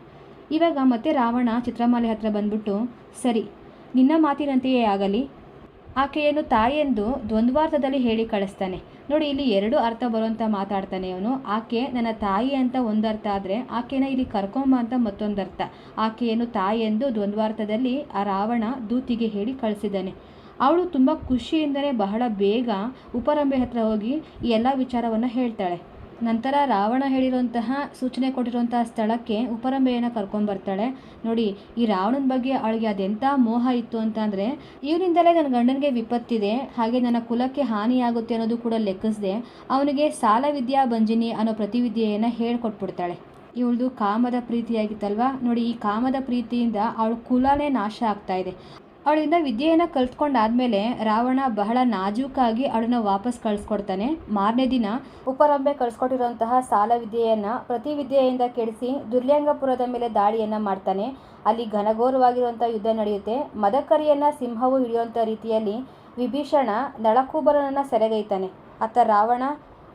ಇವಾಗ ಮತ್ತೆ ರಾವಣ ಚಿತ್ರಮಾಲೆ ಹತ್ರ ಬಂದ್ಬಿಟ್ಟು, ಸರಿ, ನಿನ್ನ ಮಾತಿನಂತೆಯೇ ಆಗಲಿ ಆಕೆಯನ್ನು ತಾಯಿಯೆಂದು ದ್ವಂದ್ವಾರ್ಥದಲ್ಲಿ ಹೇಳಿ ಕಳಿಸ್ತಾನೆ. ನೋಡಿ, ಇಲ್ಲಿ ಎರಡು ಅರ್ಥ ಬರುವಂಥ ಮಾತಾಡ್ತಾನೆ ಅವನು. ಆಕೆ ನನ್ನ ತಾಯಿ ಅಂತ ಒಂದರ್ಥ ಆದರೆ ಆಕೆನ ಇಲ್ಲಿ ಕರ್ಕೊಂಬ ಅಂತ ಮತ್ತೊಂದರ್ಥ. ಆಕೆಯನ್ನು ತಾಯಿ ಎಂದು ದ್ವಂದ್ವಾರ್ಥದಲ್ಲಿ ಆ ರಾವಣ ದೂತಿಗೆ ಹೇಳಿ ಕಳಿಸಿದ್ದಾನೆ. ಅವಳು ತುಂಬ ಖುಷಿಯಿಂದಲೇ ಬಹಳ ಬೇಗ ಉಪರಂಬೆ ಹತ್ರ ಹೋಗಿ ಈ ಎಲ್ಲ ವಿಚಾರವನ್ನು ಹೇಳ್ತಾಳೆ. ನಂತರ ರಾವಣ ಹೇಳಿರುವಂತಹ, ಸೂಚನೆ ಕೊಟ್ಟಿರುವಂತಹ ಸ್ಥಳಕ್ಕೆ ಉಪರಂಬೆಯನ್ನು ಕರ್ಕೊಂಡ್ಬರ್ತಾಳೆ ನೋಡಿ, ಈ ರಾವಣನ ಬಗ್ಗೆ ಅವಳಿಗೆ ಅದೆಂಥ ಮೋಹ ಇತ್ತು ಅಂತ ಅಂದರೆ, ಇವನಿಂದಲೇ ನನ್ನ ಗಂಡನಿಗೆ ವಿಪತ್ತಿದೆ, ಹಾಗೆ ನನ್ನ ಕುಲಕ್ಕೆ ಹಾನಿಯಾಗುತ್ತೆ ಅನ್ನೋದು ಕೂಡ ಲೆಕ್ಕಿಸದೆ, ಅವನಿಗೆ ಸಾಲ ವಿದ್ಯಾ ಬಂಜಿನಿ ಅನ್ನೋ ಪ್ರತಿವಿದ್ಯೆಯನ್ನು ಹೇಳ್ಕೊಟ್ಬಿಡ್ತಾಳೆ. ಇವಳದು ಕಾಮದ ಪ್ರೀತಿಯಾಗಿತ್ತಲ್ವಾ? ನೋಡಿ, ಈ ಕಾಮದ ಪ್ರೀತಿಯಿಂದ ಅವಳ ಕುಲನೇ ನಾಶ ಆಗ್ತಾ ಇದೆ. ಅವಳಿಂದ ವಿದ್ಯೆಯನ್ನು ಕಲ್ತ್ಕೊಂಡಾದ್ಮೇಲೆ ರಾವಣ ಬಹಳ ನಾಜೂಕಾಗಿ ಅವಳನ್ನ ವಾಪಸ್ ಕಳಿಸ್ಕೊಡ್ತಾನೆ. ಮಾರನೇ ದಿನ ಉಪರಂಬೆ ಕಳಿಸ್ಕೊಟ್ಟಿರುವಂತಹ ಸಾಲ ವಿದ್ಯೆಯನ್ನು ಪ್ರತಿ ವಿದ್ಯೆಯಿಂದ ಕೆಡಿಸಿ ದುರ್ಲಿಂಗಪುರದ ಮೇಲೆ ದಾಳಿಯನ್ನು ಮಾಡ್ತಾನೆ. ಅಲ್ಲಿ ಘನಘೋರವಾಗಿರುವಂಥ ಯುದ್ಧ ನಡೆಯುತ್ತೆ. ಮದಕರಿಯನ್ನು ಸಿಂಹವು ಹಿಡಿಯುವಂಥ ರೀತಿಯಲ್ಲಿ ವಿಭೀಷಣ ನಳಕೂಬರನನ್ನು ಸೆರೆಗೈತಾನೆ. ಅತ್ತ ರಾವಣ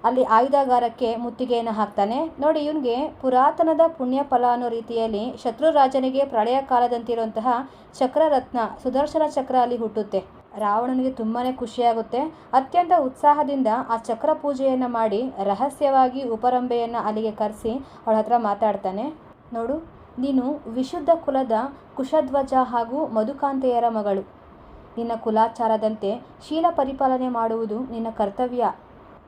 ಅಲ್ಲಿ ಆಯುಧಗಾರಕ್ಕೆ ಮುತ್ತಿಗೆಯನ್ನು ಹಾಕ್ತಾನೆ. ನೋಡಿ, ಇವನಿಗೆ ಪುರಾತನದ ಪುಣ್ಯ ಫಲ ಅನ್ನೋ ರೀತಿಯಲ್ಲಿ ಶತ್ರು ರಾಜನಿಗೆ ಪ್ರಳಯ ಕಾಲದಂತಿರುವಂತಹ ಚಕ್ರರತ್ನ, ಸುದರ್ಶನ ಚಕ್ರ ಅಲ್ಲಿ ಹುಟ್ಟುತ್ತೆ. ರಾವಣನಿಗೆ ತುಂಬಾ ಖುಷಿಯಾಗುತ್ತೆ. ಅತ್ಯಂತ ಉತ್ಸಾಹದಿಂದ ಆ ಚಕ್ರ ಪೂಜೆಯನ್ನು ಮಾಡಿ ರಹಸ್ಯವಾಗಿ ಉಪರಂಬೆಯನ್ನು ಅಲ್ಲಿಗೆ ಕರೆಸಿ ಅವಳ ಹತ್ರ ಮಾತಾಡ್ತಾನೆ. ನೋಡು, ನೀನು ವಿಶುದ್ಧ ಕುಲದ ಕುಶಧ್ವಜ ಹಾಗೂ ಮಧುಕಾಂತೆಯರ ಮಗಳು. ನಿನ್ನ ಕುಲಾಚಾರದಂತೆ ಶೀಲ ಪರಿಪಾಲನೆ ಮಾಡುವುದು ನಿನ್ನ ಕರ್ತವ್ಯ.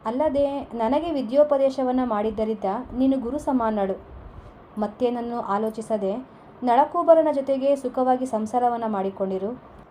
ಅಲ್ಲದೆ ನನಗೆ ವಿದ್ಯೋಪದೇಶವನ್ನು ಮಾಡಿದ್ದರಿಂದ ನೀನು ಗುರು ಸಮಾನಳು. ಮತ್ತೇನನ್ನು ಆಲೋಚಿಸದೆ ನಳಕೂಬರನ ಜೊತೆಗೆ ಸುಖವಾಗಿ ಸಂಸಾರವನ್ನು ಮಾಡಿಕೊಂಡಿರು.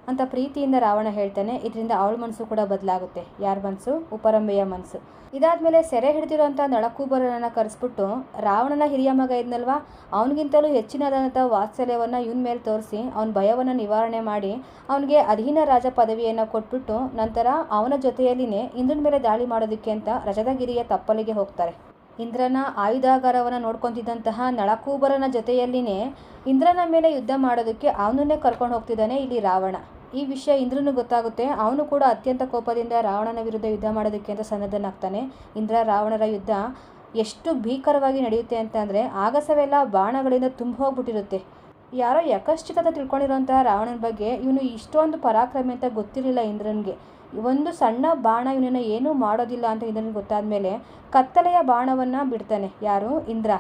ಅಂತ ಪ್ರೀತಿಯಿಂದ ರಾವಣ ಹೇಳ್ತಾನೆ, ಇದರಿಂದ ಅವಳ ಮನಸ್ಸು ಕೂಡ ಬದಲಾಗುತ್ತೆ. ಯಾರ ಮನಸ್ಸು? ಉಪರಂಬೆಯ ಮನಸ್ಸು. ಇದಾದ್ಮೇಲೆ ಸೆರೆ ಹಿಡಿದಿರೋಂಥ ನಳಕೂಬರನನ್ನ ಕರೆಸ್ಬಿಟ್ಟು, ರಾವಣನ ಹಿರಿಯ ಮಗ ಇದ್ನಲ್ವಾ? ಅವನಿಗಿಂತಲೂ ಹೆಚ್ಚಿನದಾದಂಥ ವಾತ್ಸಲ್ಯವನ್ನು ಇವನ ಮೇಲೆ ತೋರಿಸಿ, ಅವನ ಭಯವನ್ನು ನಿವಾರಣೆ ಮಾಡಿ, ಅವನಿಗೆ ಅಧೀನ ರಾಜ ಪದವಿಯನ್ನು ಕೊಟ್ಬಿಟ್ಟು, ನಂತರ ಅವನ ಜೊತೆಯಲ್ಲಿನೇ ಇಂದ್ರನ ಮೇಲೆ ದಾಳಿ ಮಾಡೋದಕ್ಕೆ ಅಂತ ರಜದಗಿರಿಯ ತಪ್ಪಲಿಗೆ ಹೋಗ್ತಾರೆ. ಇಂದ್ರನ ಆಯುಧಾಗಾರವನ್ನು ನೋಡ್ಕೊತಿದ್ದಂತಹ ನಳಕೂಬರನ ಜೊತೆಯಲ್ಲಿನೇ ಇಂದ್ರನ ಮೇಲೆ ಯುದ್ಧ ಮಾಡೋದಕ್ಕೆ ಅವನನ್ನೇ ಕರ್ಕೊಂಡು ಹೋಗ್ತಿದ್ದಾನೆ ಇಲ್ಲಿ ರಾವಣ. ಈ ವಿಷಯ ಇಂದ್ರನು ಗೊತ್ತಾಗುತ್ತೆ. ಅವನು ಕೂಡ ಅತ್ಯಂತ ಕೋಪದಿಂದ ರಾವಣನ ವಿರುದ್ಧ ಯುದ್ಧ ಮಾಡೋದಕ್ಕೆ ಅಂತ ಸನ್ನದ್ಧನಾಗ್ತಾನೆ. ಇಂದ್ರ ರಾವಣರ ಯುದ್ಧ ಎಷ್ಟು ಭೀಕರವಾಗಿ ನಡೆಯುತ್ತೆ ಅಂತಂದರೆ ಆಗಸವೆಲ್ಲ ಬಾಣಗಳಿಂದ ತುಂಬ ಹೋಗ್ಬಿಟ್ಟಿರುತ್ತೆ. ಯಾರೋ ಯಕಶ್ಚಿತ ತಿಳ್ಕೊಂಡಿರೋಂತಹ ರಾವಣನ ಬಗ್ಗೆ ಇವನು ಇಷ್ಟೊಂದು ಪರಾಕ್ರಮಿ ಅಂತ ಗೊತ್ತಿರಲಿಲ್ಲ ಇಂದ್ರನಿಗೆ. ಒಂದು ಸಣ್ಣ ಬಾಣ ಇವನನ್ನು ಏನೂ ಮಾಡೋದಿಲ್ಲ ಅಂತ ಇದನ್ನು ಗೊತ್ತಾದ ಮೇಲೆ ಕತ್ತಲೆಯ ಬಾಣವನ್ನು ಬಿಡ್ತಾನೆ. ಯಾರು? ಇಂದ್ರ.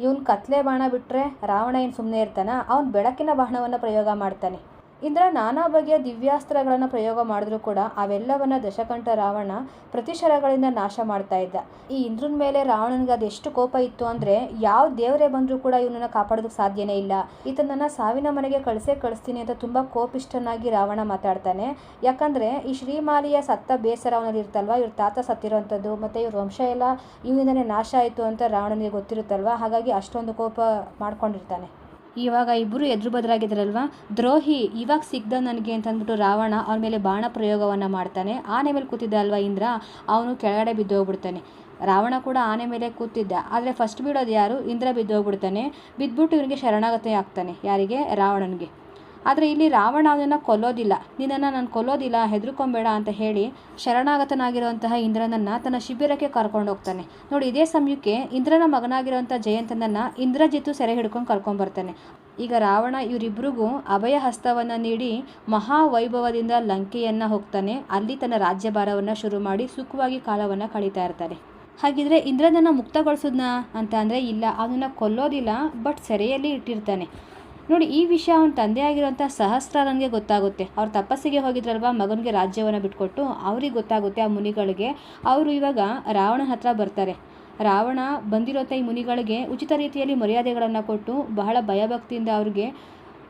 ಇವನು ಕತ್ತಲೆ ಬಾಣ ಬಿಟ್ಟರೆ ರಾವಣ ಏನು ಸುಮ್ಮನೆ ಇರ್ತಾನ? ಅವನು ಬೆಳಕಿನ ಬಾಣವನ್ನು ಪ್ರಯೋಗ ಮಾಡ್ತಾನೆ. ಇಂದ್ರ ನಾನಾ ಬಗೆಯ ದಿವ್ಯಾಸ್ತ್ರಗಳನ್ನು ಪ್ರಯೋಗ ಮಾಡಿದ್ರೂ ಕೂಡ ಅವೆಲ್ಲವನ್ನ ದಶಕಂಠ ರಾವಣ ಪ್ರತಿಶರಗಳಿಂದ ನಾಶ ಮಾಡ್ತಾ ಇದ್ದ. ಈ ಇಂದ್ರನ ಮೇಲೆ ರಾವಣನಿಗೆ ಅದೆಷ್ಟು ಕೋಪ ಇತ್ತು ಅಂದರೆ ಯಾವ ದೇವರೇ ಬಂದರೂ ಕೂಡ ಇವನನ್ನ ಕಾಪಾಡೋದಕ್ಕೆ ಸಾಧ್ಯನೇ ಇಲ್ಲ. ಈತನನ್ನ ಸಾವಿನ ಮನೆಗೆ ಕಳಿಸೇ ಕಳಿಸ್ತೀನಿ ಅಂತ ತುಂಬ ಕೋಪಿಷ್ಟನಾಗಿ ರಾವಣ ಮಾತಾಡ್ತಾನೆ. ಯಾಕಂದರೆ ಈ ಶ್ರೀಮಾಲಿಯ ಸತ್ತ ಬೇಸರ ಅವನಲ್ಲಿ ಇರ್ತಲ್ವ ಇವ್ರ ತಾತ ಸತ್ತಿರೋವಂಥದ್ದು ಮತ್ತು ಇವ್ರ ವಂಶ ಎಲ್ಲ ಇವನಿಂದನೇ ನಾಶ ಆಯಿತು ಅಂತ ರಾವಣನಿಗೆ ಗೊತ್ತಿರುತ್ತಲ್ವಾ? ಹಾಗಾಗಿ ಅಷ್ಟೊಂದು ಕೋಪ ಮಾಡ್ಕೊಂಡಿರ್ತಾನೆ. ಇವಾಗ ಇಬ್ಬರು ಎದುರು ಬದಲಾಗಿದ್ದಾರಲ್ವ ದ್ರೋಹಿ ಇವಾಗ ಸಿಗ್ದ ನನಗೆ ಅಂತ ಅಂದ್ಬಿಟ್ಟು ರಾವಣ ಅವನ ಮೇಲೆ ಬಾಣ ಪ್ರಯೋಗವನ್ನು ಮಾಡ್ತಾನೆ. ಆನೆ ಮೇಲೆ ಕೂತಿದ್ದ ಅಲ್ವಾ ಇಂದ್ರ? ಅವನು ಕೆಳಗಡೆ ಬಿದ್ದೋಗ್ಬಿಡ್ತಾನೆ. ರಾವಣ ಕೂಡ ಆನೆ ಮೇಲೆ ಕೂತಿದ್ದ. ಆದರೆ ಫಸ್ಟ್ ಬೀಳೋದು ಯಾರು? ಇಂದ್ರ ಬಿದ್ದೋಗ್ಬಿಡ್ತಾನೆ. ಬಿದ್ದುಬಿಟ್ಟು ಇವನಿಗೆ ಶರಣಾಗತಿ ಆಗ್ತಾನೆ ಯಾರಿಗೆ? ರಾವಣನಿಗೆ. ಆದರೆ ಇಲ್ಲಿ ರಾವಣ ಅದನ್ನು ಕೊಲ್ಲೋದಿಲ್ಲ. ನಿನ್ನನ್ನು ನಾನು ಕೊಲ್ಲೋದಿಲ್ಲ, ಹೆದರ್ಕೊಂಬೇಡ ಅಂತ ಹೇಳಿ ಶರಣಾಗತನಾಗಿರುವಂತಹ ಇಂದ್ರನನ್ನು ತನ್ನ ಶಿಬಿರಕ್ಕೆ ಕರ್ಕೊಂಡು ಹೋಗ್ತಾನೆ. ನೋಡಿ, ಇದೇ ಸಮಯಕ್ಕೆ ಇಂದ್ರನ ಮಗನಾಗಿರುವಂಥ ಜಯಂತನನ್ನು ಇಂದ್ರಜಿತ್ತು ಸೆರೆ ಹಿಡ್ಕೊಂಡು ಕರ್ಕೊಂಡ್ಬರ್ತಾನೆ ಈಗ ರಾವಣ ಇವರಿಬ್ಬರಿಗೂ ಅಭಯ ಹಸ್ತವನ್ನು ನೀಡಿ ಮಹಾವೈಭವದಿಂದ ಲಂಕೆಯನ್ನು ಹೋಗ್ತಾನೆ. ಅಲ್ಲಿ ತನ್ನ ರಾಜ್ಯಭಾರವನ್ನು ಶುರು ಮಾಡಿ ಸುಖವಾಗಿ ಕಾಲವನ್ನು ಕಳೀತಾ ಇರ್ತಾನೆ. ಹಾಗಿದ್ರೆ ಇಂದ್ರನನ್ನು ಮುಕ್ತಗೊಳಿಸೋದನ್ನ ಅಂತ ಅಂದರೆ ಇಲ್ಲ, ಅದನ್ನು ಕೊಲ್ಲೋದಿಲ್ಲ, ಬಟ್ ಸೆರೆಯಲ್ಲಿ ಇಟ್ಟಿರ್ತಾನೆ. ನೋಡಿ, ಈ ವಿಷಯ ಅವನ ತಂದೆ ಆಗಿರೋಂಥ ಸಹಸ್ರಾರನಿಗೆ ಗೊತ್ತಾಗುತ್ತೆ. ಅವ್ರು ತಪಸ್ಸಿಗೆ ಹೋಗಿದ್ರಲ್ವ, ಮಗನಿಗೆ ರಾಜ್ಯವನ್ನು ಬಿಟ್ಕೊಟ್ಟು, ಅವ್ರಿಗೆ ಗೊತ್ತಾಗುತ್ತೆ ಆ ಮುನಿಗಳಿಗೆ. ಅವರು ಇವಾಗ ರಾವಣನ ಹತ್ರ ಬರ್ತಾರೆ. ರಾವಣ ಬಂದಿರೋಂಥ ಈ ಮುನಿಗಳಿಗೆ ಉಚಿತ ರೀತಿಯಲ್ಲಿ ಮರ್ಯಾದೆಗಳನ್ನು ಕೊಟ್ಟು, ಬಹಳ ಭಯಭಕ್ತಿಯಿಂದ ಅವ್ರಿಗೆ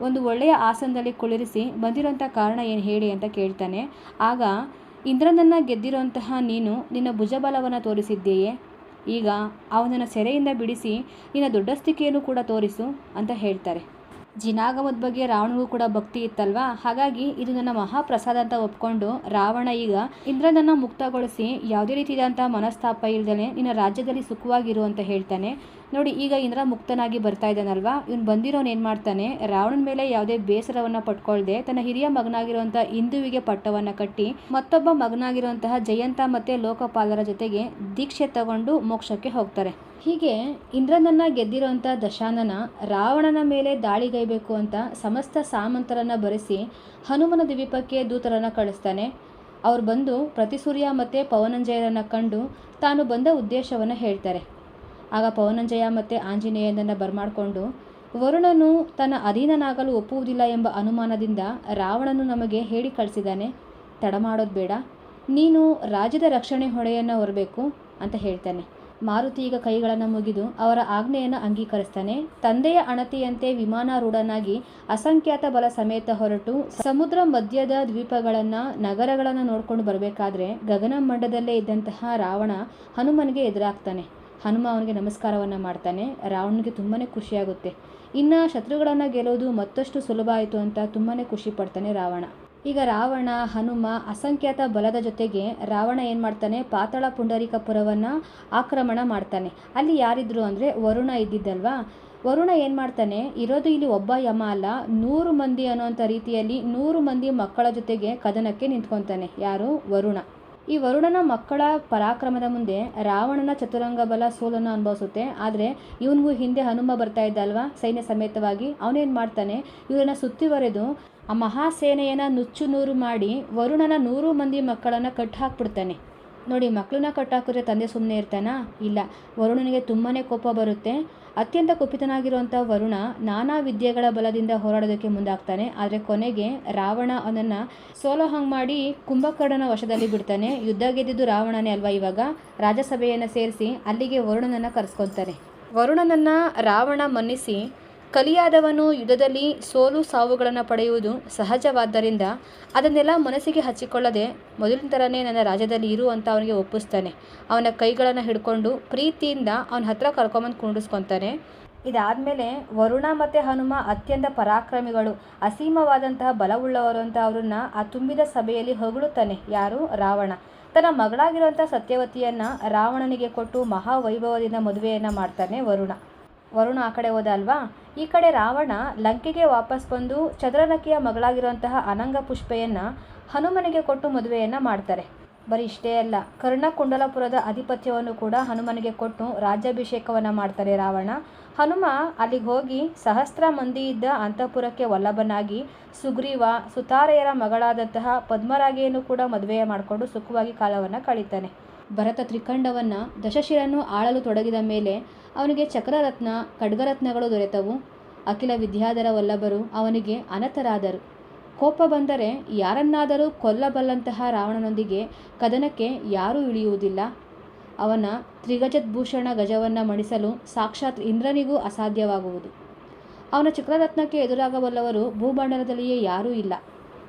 ಒಂದು ಒಳ್ಳೆಯ ಆಸನದಲ್ಲಿ ಕುಳಿರಿಸಿ ಬಂದಿರೋಂಥ ಕಾರಣ ಏನು ಹೇಳಿ ಅಂತ ಕೇಳ್ತಾನೆ. ಆಗ ಇಂದ್ರನನ್ನು ಗೆದ್ದಿರುವಂತಹ ನೀನು ನಿನ್ನ ಭುಜಬಲವನ್ನು ತೋರಿಸಿದ್ದೀಯೇ? ಈಗ ಅವನನ್ನು ಸೆರೆಯಿಂದ ಬಿಡಿಸಿ, ನಿನ್ನ ದೊಡ್ಡಸ್ತಿಕೆಯನ್ನು ಕೂಡ ತೋರಿಸು ಅಂತ ಹೇಳ್ತಾರೆ. ಜಿನಾಗಮದ ಬಗ್ಗೆ ರಾವಣಗೂ ಕೂಡ ಭಕ್ತಿ ಇತ್ತಲ್ವಾ? ಹಾಗಾಗಿ ಇದು ನನ್ನ ಮಹಾಪ್ರಸಾದ ಅಂತ ಒಪ್ಕೊಂಡು ರಾವಣ ಈಗ ಇಂದ್ರನನ್ನ ಮುಕ್ತಗೊಳಿಸಿ ಯಾವುದೇ ರೀತಿಯಾದಂಥ ಮನಸ್ತಾಪ ಇಲ್ದೇ ನಿನ್ನ ರಾಜ್ಯದಲ್ಲಿ ಸುಖವಾಗಿರು ಅಂತ ಹೇಳ್ತಾನೆ. ನೋಡಿ, ಈಗ ಇಂದ್ರ ಮುಕ್ತನಾಗಿ ಬರ್ತಾ ಇದ್ದಾನಲ್ವಾ? ಇವನು ಬಂದಿರೋನು ಏನು ಮಾಡ್ತಾನೆ? ರಾವಣನ ಮೇಲೆ ಯಾವುದೇ ಬೇಸರವನ್ನು ಪಟ್ಕೊಳ್ದೆ, ತನ್ನ ಹಿರಿಯ ಮಗನಾಗಿರುವಂತಹ ಹಿಂದುವಿಗೆ ಪಟ್ಟವನ್ನು ಕಟ್ಟಿ, ಮತ್ತೊಬ್ಬ ಮಗನಾಗಿರುವಂತಹ ಜಯಂತ ಮತ್ತು ಲೋಕಪಾಲರ ಜೊತೆಗೆ ದೀಕ್ಷೆ ತಗೊಂಡು ಮೋಕ್ಷಕ್ಕೆ ಹೋಗ್ತಾರೆ. ಹೀಗೆ ಇಂದ್ರನನ್ನ ಗೆದ್ದಿರುವಂತಹ ದಶಾನನ ರಾವಣನ ಮೇಲೆ ದಾಳಿಗೈಬೇಕು ಅಂತ ಸಮಸ್ತ ಸಾಮಂತರನ್ನ ಬರೆಸಿ ಹನುಮನ ದ್ವೀಪಕ್ಕೆ ದೂತರನ್ನ ಕಳಿಸ್ತಾನೆ. ಅವ್ರು ಬಂದು ಪ್ರತಿಸೂರ್ಯ ಮತ್ತು ಪವನಂಜಯರನ್ನು ಕಂಡು ತಾನು ಬಂದ ಉದ್ದೇಶವನ್ನು ಹೇಳ್ತಾರೆ. ಆಗ ಪವನಂಜಯ ಮತ್ತು ಆಂಜನೇಯನನ್ನು ಬರ್ಮಾಡಿಕೊಂಡು, ವರುಣನು ತನ್ನ ಅಧೀನನಾಗಲು ಒಪ್ಪುವುದಿಲ್ಲ ಎಂಬ ಅನುಮಾನದಿಂದ ರಾವಣನು ನಮಗೆ ಹೇಳಿ ಕಳಿಸಿದ್ದಾನೆ. ತಡ ಮಾಡೋದು ಬೇಡ. ನೀನು ರಾಜ್ಯದ ರಕ್ಷಣೆ ಹೊಣೆಯನ್ನು ಹೊರಬೇಕು, ಅಂತ ಹೇಳ್ತಾನೆ. ಮಾರುತಿ ಈಗ ಕೈಗಳನ್ನು ಮುಗಿದು ಅವರ ಆಜ್ಞೆಯನ್ನು ಅಂಗೀಕರಿಸ್ತಾನೆ. ತಂದೆಯ ಅಣತಿಯಂತೆ ವಿಮಾನಾರೂಢನಾಗಿ ಅಸಂಖ್ಯಾತ ಬಲ ಸಮೇತ ಹೊರಟು ಸಮುದ್ರ ಮಧ್ಯದ ದ್ವೀಪಗಳನ್ನು ನಗರಗಳನ್ನು ನೋಡಿಕೊಂಡು ಬರಬೇಕಾದ್ರೆ ಗಗನ ಮಂಡದಲ್ಲೇ ಇದ್ದಂತಹ ರಾವಣ ಹನುಮನಿಗೆ ಎದುರಾಗ್ತಾನೆ. ಹನುಮ ಅವನಿಗೆ ನಮಸ್ಕಾರವನ್ನು ಮಾಡ್ತಾನೆ. ರಾವಣನಿಗೆ ತುಂಬಾ ಖುಷಿಯಾಗುತ್ತೆ. ಇನ್ನು ಶತ್ರುಗಳನ್ನು ಗೆಲ್ಲೋದು ಮತ್ತಷ್ಟು ಸುಲಭ ಆಯಿತು ಅಂತ ತುಂಬಾ ಖುಷಿ ಪಡ್ತಾನೆ ರಾವಣ. ಈಗ ರಾವಣ, ಹನುಮ ಅಸಂಖ್ಯಾತ ಬಲದ ಜೊತೆಗೆ ರಾವಣ ಏನು ಮಾಡ್ತಾನೆ, ಪಾತಾಳ ಪುಂಡರೀಕಪುರವನ್ನು ಆಕ್ರಮಣ ಮಾಡ್ತಾನೆ. ಅಲ್ಲಿ ಯಾರಿದ್ರು ಅಂದರೆ ವರುಣ ಇದ್ದಿದ್ದಲ್ವಾ? ವರುಣ ಏನು ಮಾಡ್ತಾನೆ, ಇರೋದು ಇಲ್ಲಿ ಒಬ್ಬ ಯಮ ಅಲ್ಲ, ನೂರು ಮಂದಿ ಅನ್ನೋಂಥ ರೀತಿಯಲ್ಲಿ ನೂರು ಮಂದಿ ಮಕ್ಕಳ ಜೊತೆಗೆ ಕದನಕ್ಕೆ ನಿಂತ್ಕೊತಾನೆ. ಯಾರು? ವರುಣ. ಈ ವರುಣನ ಮಕ್ಕಳ ಪರಾಕ್ರಮದ ಮುಂದೆ ರಾವಣನ ಚತುರಂಗ ಬಲ ಸೋಲನ್ನು ಅನುಭವಿಸುತ್ತೆ. ಆದರೆ ಇವನಿಗೂ ಹಿಂದೆ ಹನುಮ ಬರ್ತಾ ಇದ್ದ ಅಲ್ವಾ? ಸೈನ್ಯ ಸಮೇತವಾಗಿ. ಅವನೇನು ಮಾಡ್ತಾನೆ? ಇವರನ್ನ ಸುತ್ತಿವರೆದು ಆ ಮಹಾಸೇನೆಯನ್ನು ನುಚ್ಚು ನೂರು ಮಾಡಿ ವರುಣನ ನೂರು ಮಂದಿ ಮಕ್ಕಳನ್ನು ಕಟ್ಟು ಹಾಕ್ಬಿಡ್ತಾನೆ. ನೋಡಿ ಮಕ್ಕಳನ್ನ ಕಟ್ಟಾಕಿದ್ರೆ ತಂದೆ ಸುಮ್ಮನೆ ಇರ್ತಾನಾ? ಇಲ್ಲ. ವರುಣನಿಗೆ ತುಂಬಾ ಕೋಪ ಬರುತ್ತೆ. ಅತ್ಯಂತ ಕುಪಿತನಾಗಿರುವಂಥ ವರುಣ ನಾನಾ ವಿದ್ಯೆಗಳ ಬಲದಿಂದ ಹೋರಾಡೋದಕ್ಕೆ ಮುಂದಾಗ್ತಾನೆ. ಆದರೆ ಕೊನೆಗೆ ರಾವಣ ಅವನನ್ನು ಸೋಲೋ ಹಂಗೆ ಮಾಡಿ ಕುಂಭಕರ್ಣನ ವಶದಲ್ಲಿ ಬಿಡ್ತಾನೆ. ಯುದ್ಧ ಗೆದ್ದಿದ್ದು ರಾವಣನೇ ಅಲ್ವಾ ಇವಾಗ? ರಾಜಸಭೆಯನ್ನು ಸೇರಿಸಿ ಅಲ್ಲಿಗೆ ವರುಣನನ್ನು ಕರೆಸ್ಕೊತಾರೆ ವರುಣನನ್ನು ರಾವಣ ಮನ್ನಿಸಿ ಕಲಿಯಾದವನು ಯುದ್ಧದಲ್ಲಿ ಸೋಲು ಸಾವುಗಳನ್ನು ಪಡೆಯುವುದು ಸಹಜವಾದ್ದರಿಂದ ಅದನ್ನೆಲ್ಲ ಮನಸ್ಸಿಗೆ ಹಚ್ಚಿಕೊಳ್ಳದೆ ಮೊದಲಿನ ಥರನೇ ನನ್ನ ರಾಜ್ಯದಲ್ಲಿ ಇರು ಅಂತ ಅವನಿಗೆ ಒಪ್ಪಿಸ್ತಾನೆ. ಅವನ ಕೈಗಳನ್ನು ಹಿಡ್ಕೊಂಡು ಪ್ರೀತಿಯಿಂದ ಅವನ ಹತ್ರ ಕರ್ಕೊಂಬಂದು ಕುಂಡಿಸ್ಕೊತಾನೆ. ಇದಾದಮೇಲೆ ವರುಣ ಮತ್ತು ಹನುಮ ಅತ್ಯಂತ ಪರಾಕ್ರಮಿಗಳು, ಅಸೀಮವಾದಂತಹ ಬಲವುಳ್ಳವರು ಅಂತ ಅವರನ್ನ ಆ ತುಂಬಿದ ಸಭೆಯಲ್ಲಿ ಹೊಗಳುತ್ತಾನೆ. ಯಾರು? ರಾವಣ. ತನ್ನ ಮಗಳಾಗಿರುವಂಥ ಸತ್ಯವತಿಯನ್ನು ರಾವಣನಿಗೆ ಕೊಟ್ಟು ಮಹಾವೈಭವದಿಂದ ಮದುವೆಯನ್ನು ಮಾಡ್ತಾನೆ ವರುಣ. ವರುಣ ಆ ಕಡೆ ಹೋದ ಅಲ್ವಾ? ಈ ಕಡೆ ರಾವಣ ಲಂಕೆಗೆ ವಾಪಸ್ ಬಂದು ಚಂದ್ರನಕಿಯ ಮಗಳಾಗಿರುವಂತಹ ಅನಂಗ ಪುಷ್ಪೆಯನ್ನು ಹನುಮನಿಗೆ ಕೊಟ್ಟು ಮದುವೆಯನ್ನು ಮಾಡ್ತಾರೆ. ಬರೀ ಇಷ್ಟೇ ಅಲ್ಲ, ಕರ್ಣಕುಂಡಲಪುರದ ಅಧಿಪತ್ಯವನ್ನು ಕೂಡ ಹನುಮನಿಗೆ ಕೊಟ್ಟು ರಾಜ್ಯಾಭಿಷೇಕವನ್ನು ಮಾಡ್ತಾರೆ ರಾವಣ. ಹನುಮ ಅಲ್ಲಿಗೆ ಹೋಗಿ ಸಹಸ್ರ ಮಂದಿ ಇದ್ದ ಅಂತಃಪುರಕ್ಕೆ ವಲ್ಲಭನಾಗಿ ಸುಗ್ರೀವ, ಸುತಾರೆಯರ ಮಗಳಾದಂತಹ ಪದ್ಮರಾಗಿಯನ್ನು ಕೂಡ ಮದುವೆ ಮಾಡಿಕೊಂಡು ಸುಖವಾಗಿ ಕಾಲವನ್ನು ಕಳೀತಾನೆ. ಭರತ ತ್ರಿಖಂಡವನ್ನು ದಶಶಿರನ್ನು ಆಳಲು ತೊಡಗಿದ ಮೇಲೆ ಅವನಿಗೆ ಚಕ್ರರತ್ನ, ಖಡ್ಗರತ್ನಗಳು ದೊರೆತವು. ಅಖಿಲ ವಿದ್ಯಾಧರ ವಲ್ಲಭರು ಅವನಿಗೆ ಅನತರಾದರು ಕೋಪ ಬಂದರೆ ಯಾರನ್ನಾದರೂ ಕೊಲ್ಲಬಲ್ಲಂತಹ ರಾವಣನೊಂದಿಗೆ ಕದನಕ್ಕೆ ಯಾರೂ ಇಳಿಯುವುದಿಲ್ಲ. ಅವನ ತ್ರಿಗಜದ್ಭೂಷಣ ಗಜವನ್ನು ಮಣಿಸಲು ಸಾಕ್ಷಾತ್ ಇಂದ್ರನಿಗೂ ಅಸಾಧ್ಯವಾಗುವುದು. ಅವನ ಚಕ್ರರತ್ನಕ್ಕೆ ಎದುರಾಗಬಲ್ಲವರು ಭೂಮಂಡಲದಲ್ಲಿಯೇ ಯಾರೂ ಇಲ್ಲ.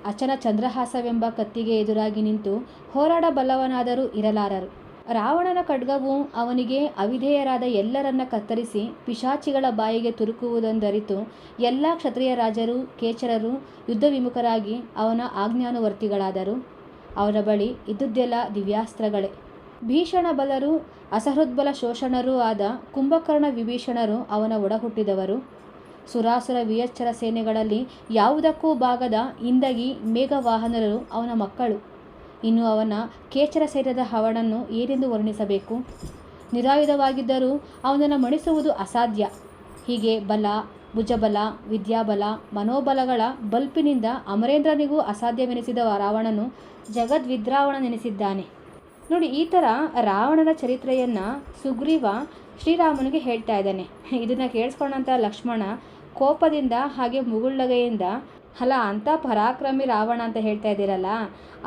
ಅಚನ ಚಂದ್ರಹಾಸವೆಂಬ ಕತ್ತಿಗೆ ಎದುರಾಗಿ ನಿಂತು ಹೋರಾಡಬಲ್ಲವನಾದರೂ ಇರಲಾರರು. ರಾವಣನ ಖಡ್ಗವು ಅವನಿಗೆ ಅವಿಧೇಯರಾದ ಎಲ್ಲರನ್ನ ಕತ್ತರಿಸಿ ಪಿಶಾಚಿಗಳ ಬಾಯಿಗೆ ತುರುಕುವುದೊಂದರಿತು. ಎಲ್ಲ ಕ್ಷತ್ರಿಯ ರಾಜರು, ಕೇಚರರು ಯುದ್ಧ ವಿಮುಖರಾಗಿ ಅವನ ಆಜ್ಞಾನುವರ್ತಿಗಳಾದರು. ಅವರ ಬಳಿ ಇದ್ದುದೆಲ್ಲ ದಿವ್ಯಾಸ್ತ್ರಗಳೇ. ಭೀಷಣ ಬಲರು, ಅಸಹೃದ್ಬಲ ಶೋಷಣರೂ ಆದ ಕುಂಭಕರ್ಣ ವಿಭೀಷಣರು ಅವನ ಒಡಹುಟ್ಟಿದವರು. ಸುರಾಸುರ ವಿಯಚ್ಚರ ಸೇನೆಗಳಲ್ಲಿ ಯಾವುದಕ್ಕೂ ಬಾಗದ ಇಂದಗಿ ಮೇಘವಾಹನರು ಅವನ ಮಕ್ಕಳು. ಇನ್ನು ಅವನ ಕೇಚರ ಸೇರಿದ ಹವಣನ್ನು ಏನೆಂದು ವರ್ಣಿಸಬೇಕು? ನಿರಾಯುಧವಾಗಿದ್ದರೂ ಅವನನ್ನು ಮಣಿಸುವುದು ಅಸಾಧ್ಯ. ಹೀಗೆ ಬಲ, ಭುಜಬಲ, ವಿದ್ಯಾಬಲ, ಮನೋಬಲಗಳ ಬಲ್ಪಿನಿಂದ ಅಮರೇಂದ್ರನಿಗೂ ಅಸಾಧ್ಯವೆನಿಸಿದ ರಾವಣನು ಜಗದ್ವಿದ್ರಾವಣನೆನಿಸಿದ್ದಾನೆ ನೋಡಿ, ಈ ಥರ ರಾವಣನ ಚರಿತ್ರೆಯನ್ನು ಸುಗ್ರೀವ ಶ್ರೀರಾಮನಿಗೆ ಹೇಳ್ತಾ ಇದ್ದಾನೆ. ಇದನ್ನು ಕೇಳಿಸ್ಕೊಂಡಂಥ ಲಕ್ಷ್ಮಣ ಕೋಪದಿಂದ ಹಾಗೆ ಮುಗುಳ್ನಗೆಯಿಂದ, ಅಲ್ಲ ಅಂಥ ಪರಾಕ್ರಮಿ ರಾವಣ ಅಂತ ಹೇಳ್ತಾ ಇದ್ದೀರಲ್ಲ,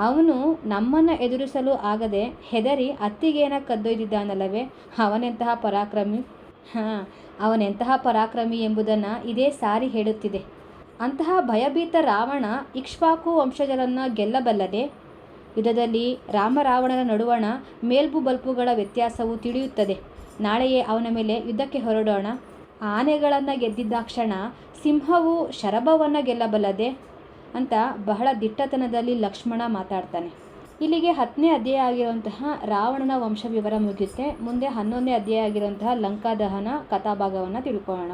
ಅವನು ನಮ್ಮನ್ನು ಎದುರಿಸಲು ಆಗದೆ ಹೆದರಿ ಅತ್ತಿಗೇನ ಕದ್ದೊಯ್ದಿದ್ದಾನಲ್ಲವೇ, ಅವನೆಂತಹ ಪರಾಕ್ರಮಿ? ಹಾಂ, ಅವನೆಂತಹ ಪರಾಕ್ರಮಿ ಎಂಬುದನ್ನು ಇದೇ ಸಾರಿ ಹೇಳುತ್ತಿದೆ. ಅಂತಹ ಭಯಭೀತ ರಾವಣ ಇಕ್ಷ್ವಾಕು ವಂಶಜರನ್ನು ಗೆಲ್ಲಬಲ್ಲದೆ, ಯುದ್ಧದಲ್ಲಿ ರಾಮರಾವಣನ ನಡುವಣ ಮೇಲ್ಬು ಬಲ್ಪುಗಳ ವ್ಯತ್ಯಾಸವು ತಿಳಿಯುತ್ತದೆ. ನಾಳೆಯೇ ಅವನ ಮೇಲೆ ಯುದ್ಧಕ್ಕೆ ಹೊರಡೋಣ. ಆನೆಗಳನ್ನು ಗೆದ್ದಿದ್ದಾಕ್ಷಣ ಸಿಂಹವು ಶರಭವನ್ನು ಗೆಲ್ಲಬಲ್ಲದೆ ಅಂತ ಬಹಳ ದಿಟ್ಟತನದಲ್ಲಿ ಲಕ್ಷ್ಮಣ ಮಾತಾಡ್ತಾನೆ. ಇಲ್ಲಿಗೆ ಹತ್ತನೇ ಅಧ್ಯಾಯ ಆಗಿರುವಂತಹ ರಾವಣನ ವಂಶ ವಿವರ ಮುಗಿಯುತ್ತೆ. ಮುಂದೆ ಹನ್ನೊಂದನೇ ಅಧ್ಯಾಯ ಆಗಿರುವಂತಹ ಲಂಕಾದಹನ ಕಥಾಭಾಗವನ್ನು ತಿಳ್ಕೊಳ್ಳೋಣ.